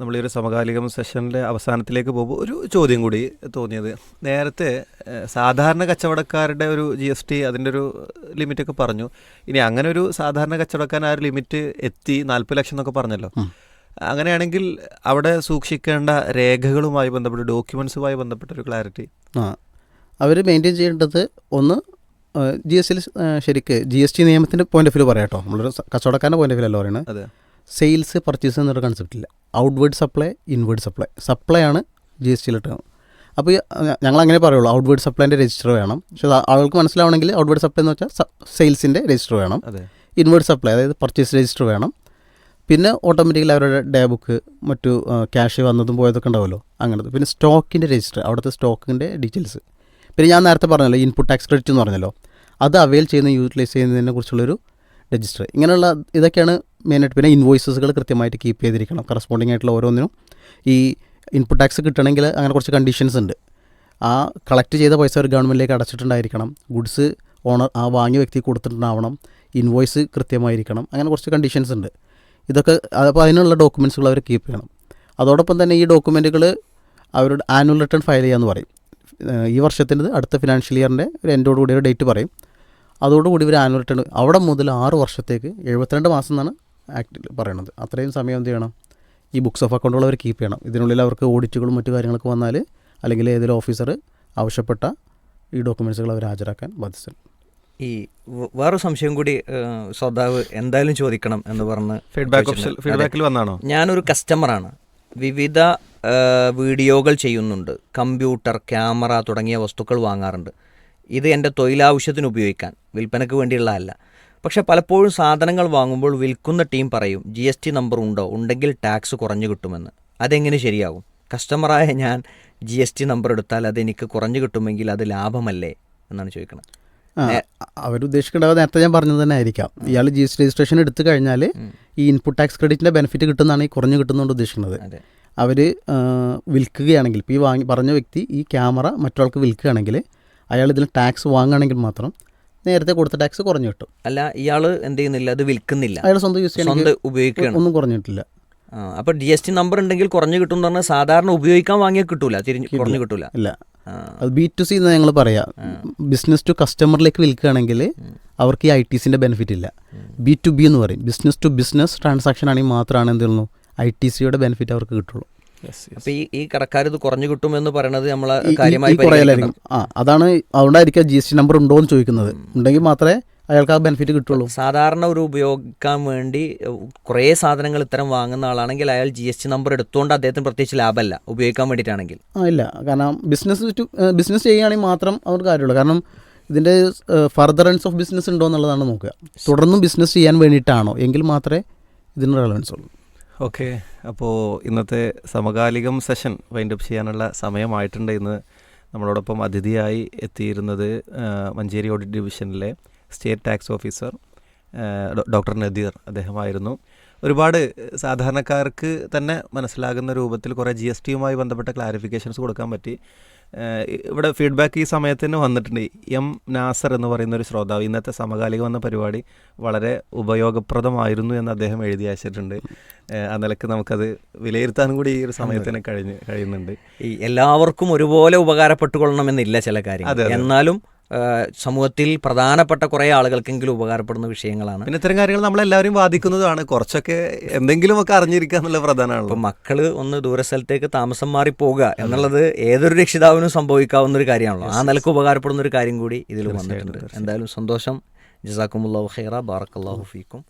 Speaker 1: നമ്മൾ ഈ ഒരു സമകാലികം സെഷനിലെ അവസാനത്തിലേക്ക് പോകുമ്പോൾ ഒരു ചോദ്യം കൂടി തോന്നിയത്. നേരത്തെ സാധാരണ കച്ചവടക്കാരുടെ ഒരു ജി എസ് ടി അതിന്റെ ഒരു ലിമിറ്റൊക്കെ പറഞ്ഞു. ഇനി അങ്ങനെ ഒരു സാധാരണ കച്ചവടക്കാരൻ ആ ഒരു ലിമിറ്റ് എത്തി നാൽപ്പത് ലക്ഷം എന്നൊക്കെ പറഞ്ഞല്ലോ. അങ്ങനെയാണെങ്കിൽ അവിടെ സൂക്ഷിക്കേണ്ട രേഖകളുമായി ബന്ധപ്പെട്ട് ഡോക്യുമെൻസുമായി ബന്ധപ്പെട്ട ഒരു ക്ലാരിറ്റി.
Speaker 2: ആ. അവർ മെയിന്റെയിൻ ചെയ്യേണ്ടത് ഒന്ന് ജി എസ് ടിയിൽ ശരിക്ക് ജി എസ് ടി നിയമത്തിന്റെ പോയിന്റ് ഓഫ് വ്യൂ പറയാം കേട്ടോ നമ്മളൊരു കച്ചവടക്കാരന്റെ പോയിന്റ് ഓഫ് വ്യൂ അല്ല പറയുന്നത്?
Speaker 1: അതെ.
Speaker 2: സെയിൽസ് പർച്ചേസ് എന്നൊരു കൺസെപ്റ്റ് ഇല്ല. Outward supply inward supply supply ആണ് ജി എസ് ടിയിലിട്ട് ടേം അപ്പോൾ ഞങ്ങൾ അങ്ങനെ പറയുള്ളൂ. ഔട്ട്വേർഡ് സപ്ലൈന്റെ രജിസ്റ്റർ വേണം. പക്ഷേ ആളുകൾക്ക് ആൾക്ക് മനസ്സിലാവണമെങ്കിൽ ഔട്ട്വേർഡ് സപ്ലൈ എന്ന് വെച്ചാൽ സെയിൽസിന്റെ രജിസ്റ്റർ വേണം. ഇൻവേർഡ് സപ്ലൈ അതായത് പർച്ചേസ് രജിസ്റ്റർ വേണം. പിന്നെ ഓട്ടോമാറ്റിക്കലി അവരുടെ ഡേ ബുക്ക് മറ്റു ക്യാഷ് വന്നതും പോയതൊക്കെ ഉണ്ടാവുമല്ലോ. അങ്ങനത്തെ. പിന്നെ സ്റ്റോക്കിന്റെ രജിസ്റ്റർ അവിടുത്തെ സ്റ്റോക്കിന്റെ ഡീറ്റെയിൽസ് പിന്നെ ഞാൻ നേരത്തെ പറഞ്ഞല്ലോ ഇൻപുട്ട് ടാക്സ് ക്രെഡിറ്റ് എന്ന് പറഞ്ഞല്ലോ. അത് അവൈൽ ചെയ്യുന്ന യൂട്ടിലൈസ് ചെയ്യുന്നതിനെ കുറിച്ചുള്ളൊരു രജിസ്റ്റർ. ഇങ്ങനെയുള്ള ഇതൊക്കെയാണ് മെയിനായിട്ട് പിന്നെ ഇൻവോയ്സസുകൾ കൃത്യമായിട്ട് കീപ്പ് ചെയ്തിരിക്കണം. കറസ്പോണ്ടിങ് ആയിട്ടുള്ള ഓരോന്നിനും. ഈ ഇൻപുട്ട് ടാക്സ് കിട്ടണമെങ്കിൽ അങ്ങനെ കുറച്ച് കണ്ടീഷൻസ് ഉണ്ട്. ആ കളക്ട് ചെയ്ത പൈസ ഒരു ഗവൺമെന്റിലേക്ക് അടച്ചിട്ടുണ്ടായിരിക്കണം. ഗുഡ്സ് ഓണർ ആ വാങ്ങിയ വ്യക്തി കൊടുത്തിട്ടുണ്ടാവണം. ഇൻവോയ്സ് കൃത്യമായിരിക്കണം. അങ്ങനെ കുറച്ച് കണ്ടീഷൻസ് ഉണ്ട്. ഇതൊക്കെ അപ്പോൾ അതിനുള്ള ഡോക്യുമെൻസുകൾ അവർ കീപ്പ് ചെയ്യണം. അതോടൊപ്പം തന്നെ ഈ ഡോക്യുമെന്റുകൾ അവരുടെ ആനുവൽ റിട്ടേൺ ഫയൽ ചെയ്യാമെന്ന് പറയും. ഈ വർഷത്തിന്റെ അടുത്ത ഫിനാൻഷ്യൽ ഇയറിന്റെ ഒരു എൻഡോട് കൂടി ഒരു ഡേറ്റ് പറയും. അതോടുകൂടി ഇവർ ആനുവൽ റിട്ടേൺ അവിടെ മുതൽ ആറ് വർഷത്തേക്ക് എഴുപത്തിരണ്ട് മാസം എന്നാണ് ആക്ടിൽ പറയണത്. അത്രയും സമയം എന്ത് ചെയ്യണം? ഈ ബുക്സ് ഓഫ് അക്കൗണ്ടുകൾ അവർ കീപ്പ് ചെയ്യണം. ഇതിനുള്ളിൽ അവർക്ക് ഓഡിറ്റുകളും മറ്റു കാര്യങ്ങളൊക്കെ വന്നാൽ അല്ലെങ്കിൽ ഏതെങ്കിലും ഓഫീസർ ആവശ്യപ്പെട്ട ഈ ഡോക്യുമെൻസുകൾ അവർ ഹാജരാക്കാൻ ബാധ്യസ്ഥൻ
Speaker 3: ഈ വേറൊരു സംശയം കൂടി ശ്രദ്ധാവ് എന്തായാലും ചോദിക്കണം എന്ന് പറഞ്ഞ്
Speaker 1: ഫീഡ്ബാക്ക്
Speaker 3: ഓപ്ഷൻ
Speaker 1: ഫീഡ്ബാക്കിൽ വന്നാണോ?
Speaker 3: ഞാനൊരു കസ്റ്റമറാണ് വിവിധ വീഡിയോകൾ ചെയ്യുന്നുണ്ട്. കമ്പ്യൂട്ടർ ക്യാമറ തുടങ്ങിയ വസ്തുക്കൾ വാങ്ങാറുണ്ട്. ഇത് എന്റെ തൊഴിലാവശ്യത്തിന് ഉപയോഗിക്കാൻ വിൽപ്പനയ്ക്ക് വേണ്ടിയുള്ളതല്ല. പക്ഷെ പലപ്പോഴും സാധനങ്ങൾ വാങ്ങുമ്പോൾ വിൽക്കുന്ന ടീം പറയും ജി എസ് ടി നമ്പർ ഉണ്ടോ? ഉണ്ടെങ്കിൽ ടാക്സ് കുറഞ്ഞു കിട്ടുമെന്ന്. അതെങ്ങനെ ശരിയാകും കസ്റ്റമറായ ഞാൻ ജി എസ് ടി നമ്പർ എടുത്താൽ അതെനിക്ക് കുറഞ്ഞു കിട്ടുമെങ്കിൽ അത് ലാഭമല്ലേ? എന്നാണ് ചോദിക്കുന്നത്.
Speaker 2: അവരുദ്ദേശിക്കേണ്ടത് നേരത്തെ ഞാൻ പറഞ്ഞത് തന്നെ ആയിരിക്കാം. ഇയാൾ ജി എസ് ടി രജിസ്ട്രേഷൻ എടുത്തു കഴിഞ്ഞാൽ ഈ ഇൻപുട്ട് ടാക്സ് ക്രെഡിറ്റിന്റെ ബെനിഫിറ്റ് കിട്ടുന്നതാണ് ഈ കുറഞ്ഞു കിട്ടുന്നതുകൊണ്ട് ഉദ്ദേശിക്കുന്നത്.
Speaker 3: അതെ.
Speaker 2: അവർ വിൽക്കുകയാണെങ്കിൽ ഇപ്പോൾ ഈ വാങ്ങി പറഞ്ഞ വ്യക്തി ഈ ക്യാമറ മറ്റൊരാൾക്ക് വിൽക്കുകയാണെങ്കിൽ അയാൾ ഇതിൽ ടാക്സ് വാങ്ങുകയാണെങ്കിൽ മാത്രം നേരത്തെ കൊടുത്ത ടാക്സ് കുറഞ്ഞു കിട്ടും.
Speaker 3: അല്ല ഇയാൾ എന്ത് ചെയ്യുന്നില്ല അത് വിൽക്കുന്നില്ല.
Speaker 2: അയാൾ സ്വന്തം യൂസ്
Speaker 3: സ്വന്തം ഉപയോഗിക്കുകയാണ്.
Speaker 2: ഒന്നും കുറഞ്ഞിട്ടില്ല.
Speaker 3: അപ്പോൾ ഡി എസ് ടി നമ്പർ ഉണ്ടെങ്കിൽ കുറഞ്ഞു കിട്ടും എന്ന് പറഞ്ഞാൽ സാധാരണ ഉപയോഗിക്കാൻ വാങ്ങിയ കിട്ടൂല തിരിഞ്ഞ് കുറഞ്ഞു കിട്ടൂല.
Speaker 2: ഇല്ല. അത് ബി ടു സി എന്ന് ഞങ്ങൾ പറയാം. ബിസിനസ് ടു കസ്റ്റമറിലേക്ക് വിൽക്കുകയാണെങ്കിൽ അവർക്ക് ഈ ഐ ടി സിന്റെ ബെനിഫിറ്റ് ഇല്ല. ബി ടു ബി എന്ന് പറയും. ബിസിനസ് ടു ബിസിനസ് ട്രാൻസാക്ഷൻ ആണെങ്കിൽ മാത്രമാണ് എന്ത് ചെയ്യുന്നു ഐ ടി സിയുടെ ബെനിഫിറ്റ് അവർക്ക് കിട്ടുള്ളൂ.
Speaker 3: അപ്പൊ ഈ ഈ കടക്കാർ ഇത് കുറഞ്ഞു കിട്ടും എന്ന് പറയുന്നത് നമ്മൾ കാര്യമായി
Speaker 2: ആ അതാണ് അതുകൊണ്ടായിരിക്കും ജി എസ് ടി നമ്പർ ഉണ്ടോ എന്ന് ചോദിക്കുന്നത്. ഉണ്ടെങ്കിൽ മാത്രമേ അയാൾക്ക് ആ ബെനിഫിറ്റ് കിട്ടുള്ളൂ.
Speaker 3: സാധാരണ ഒരു ഉപയോഗിക്കാൻ വേണ്ടി കുറേ സാധനങ്ങൾ ഇത്തരം വാങ്ങുന്ന ആളാണെങ്കിൽ അയാൾ ജി എസ് ടി നമ്പർ എടുത്തുകൊണ്ട് അദ്ദേഹത്തിന് പ്രത്യേകിച്ച് ലാഭമല്ല ഉപയോഗിക്കാൻ വേണ്ടിയിട്ടാണെങ്കിൽ.
Speaker 2: ആ ഇല്ല. കാരണം ബിസിനസ് ബിസിനസ് ചെയ്യുകയാണെങ്കിൽ മാത്രം അവർക്ക് കാര്യമുള്ളൂ. കാരണം ഇതിന്റെ ഫർദറൻസ് ഓഫ് ബിസിനസ് ഉണ്ടോ എന്നുള്ളതാണ് നോക്കുക. തുടർന്നും ബിസിനസ് ചെയ്യാൻ വേണ്ടിയിട്ടാണോ? എങ്കിൽ മാത്രമേ ഇതിന് റെലവൻസ് ഉള്ളൂ.
Speaker 1: ഓക്കെ. അപ്പോൾ ഇന്നത്തെ സമകാലികം സെഷൻ വൈൻഡപ്പ് ചെയ്യാനുള്ള സമയമായിട്ടുണ്ട്. ഇന്ന് നമ്മളോടൊപ്പം അതിഥിയായി എത്തിയിരുന്നത് മഞ്ചേരി ഓഡിറ്റ് ഡിവിഷനിലെ state tax officer doctor Nadeer അദ്ദേഹമായിരുന്നു. ഒരുപാട് സാധാരണക്കാർക്ക് തന്നെ മനസ്സിലാകുന്ന രൂപത്തിൽ കുറേ ജി എസ് ടിയുമായി ബന്ധപ്പെട്ട ക്ലാരിഫിക്കേഷൻസ് കൊടുക്കാൻ പറ്റി. ഇവിടെ ഫീഡ്ബാക്ക് ഈ സമയത്തിന് വന്നിട്ടുണ്ട്. എം നാസർ എന്ന് പറയുന്ന ഒരു ശ്രോതാവ് ഇന്നത്തെ സമകാലിക വന്ന പരിപാടി വളരെ ഉപയോഗപ്രദമായിരുന്നു എന്ന് അദ്ദേഹം എഴുതി അയച്ചിട്ടുണ്ട് ആ നിലയ്ക്ക് നമുക്കത് വിലയിരുത്താനും കൂടി ഈ ഒരു സമയത്തിന് കഴിഞ്ഞ് കഴിയുന്നുണ്ട്.
Speaker 3: ഈ എല്ലാവർക്കും ഒരുപോലെ ഉപകാരപ്പെട്ടുകൊള്ളണമെന്നില്ല ചില കാര്യങ്ങൾ.
Speaker 1: അതെ.
Speaker 3: എന്നാലും സമൂഹത്തിൽ പ്രധാനപ്പെട്ട കുറേ ആളുകൾക്കെങ്കിലും ഉപകാരപ്പെടുന്ന വിഷയങ്ങളാണ്.
Speaker 1: പിന്നെ ഇത്തരം കാര്യങ്ങൾ നമ്മളെല്ലാവരും ബാധിക്കുന്നതാണ് കുറച്ചൊക്കെ എന്തെങ്കിലുമൊക്കെ അറിഞ്ഞിരിക്കുക എന്നുള്ള പ്രധാനമാണ്
Speaker 3: ഇപ്പം മക്കൾ ഒന്ന് ദൂര ദൂരസ്ഥലത്തേക്ക് താമസം മാറി പോകുക എന്നുള്ളത് ഏതൊരു രക്ഷിതാവിനും സംഭവിക്കാവുന്ന ഒരു കാര്യമാണല്ലോ. ആ നിലയ്ക്ക് ഉപകാരപ്പെടുന്ന ഒരു കാര്യം കൂടി ഇതിൽ വന്നിട്ടുണ്ട്. എന്തായാലും സന്തോഷം. ജസാക്കുമുല്ലാഹു ഖൈറ. ബാറക്കല്ലാഹു ഫീക്കും.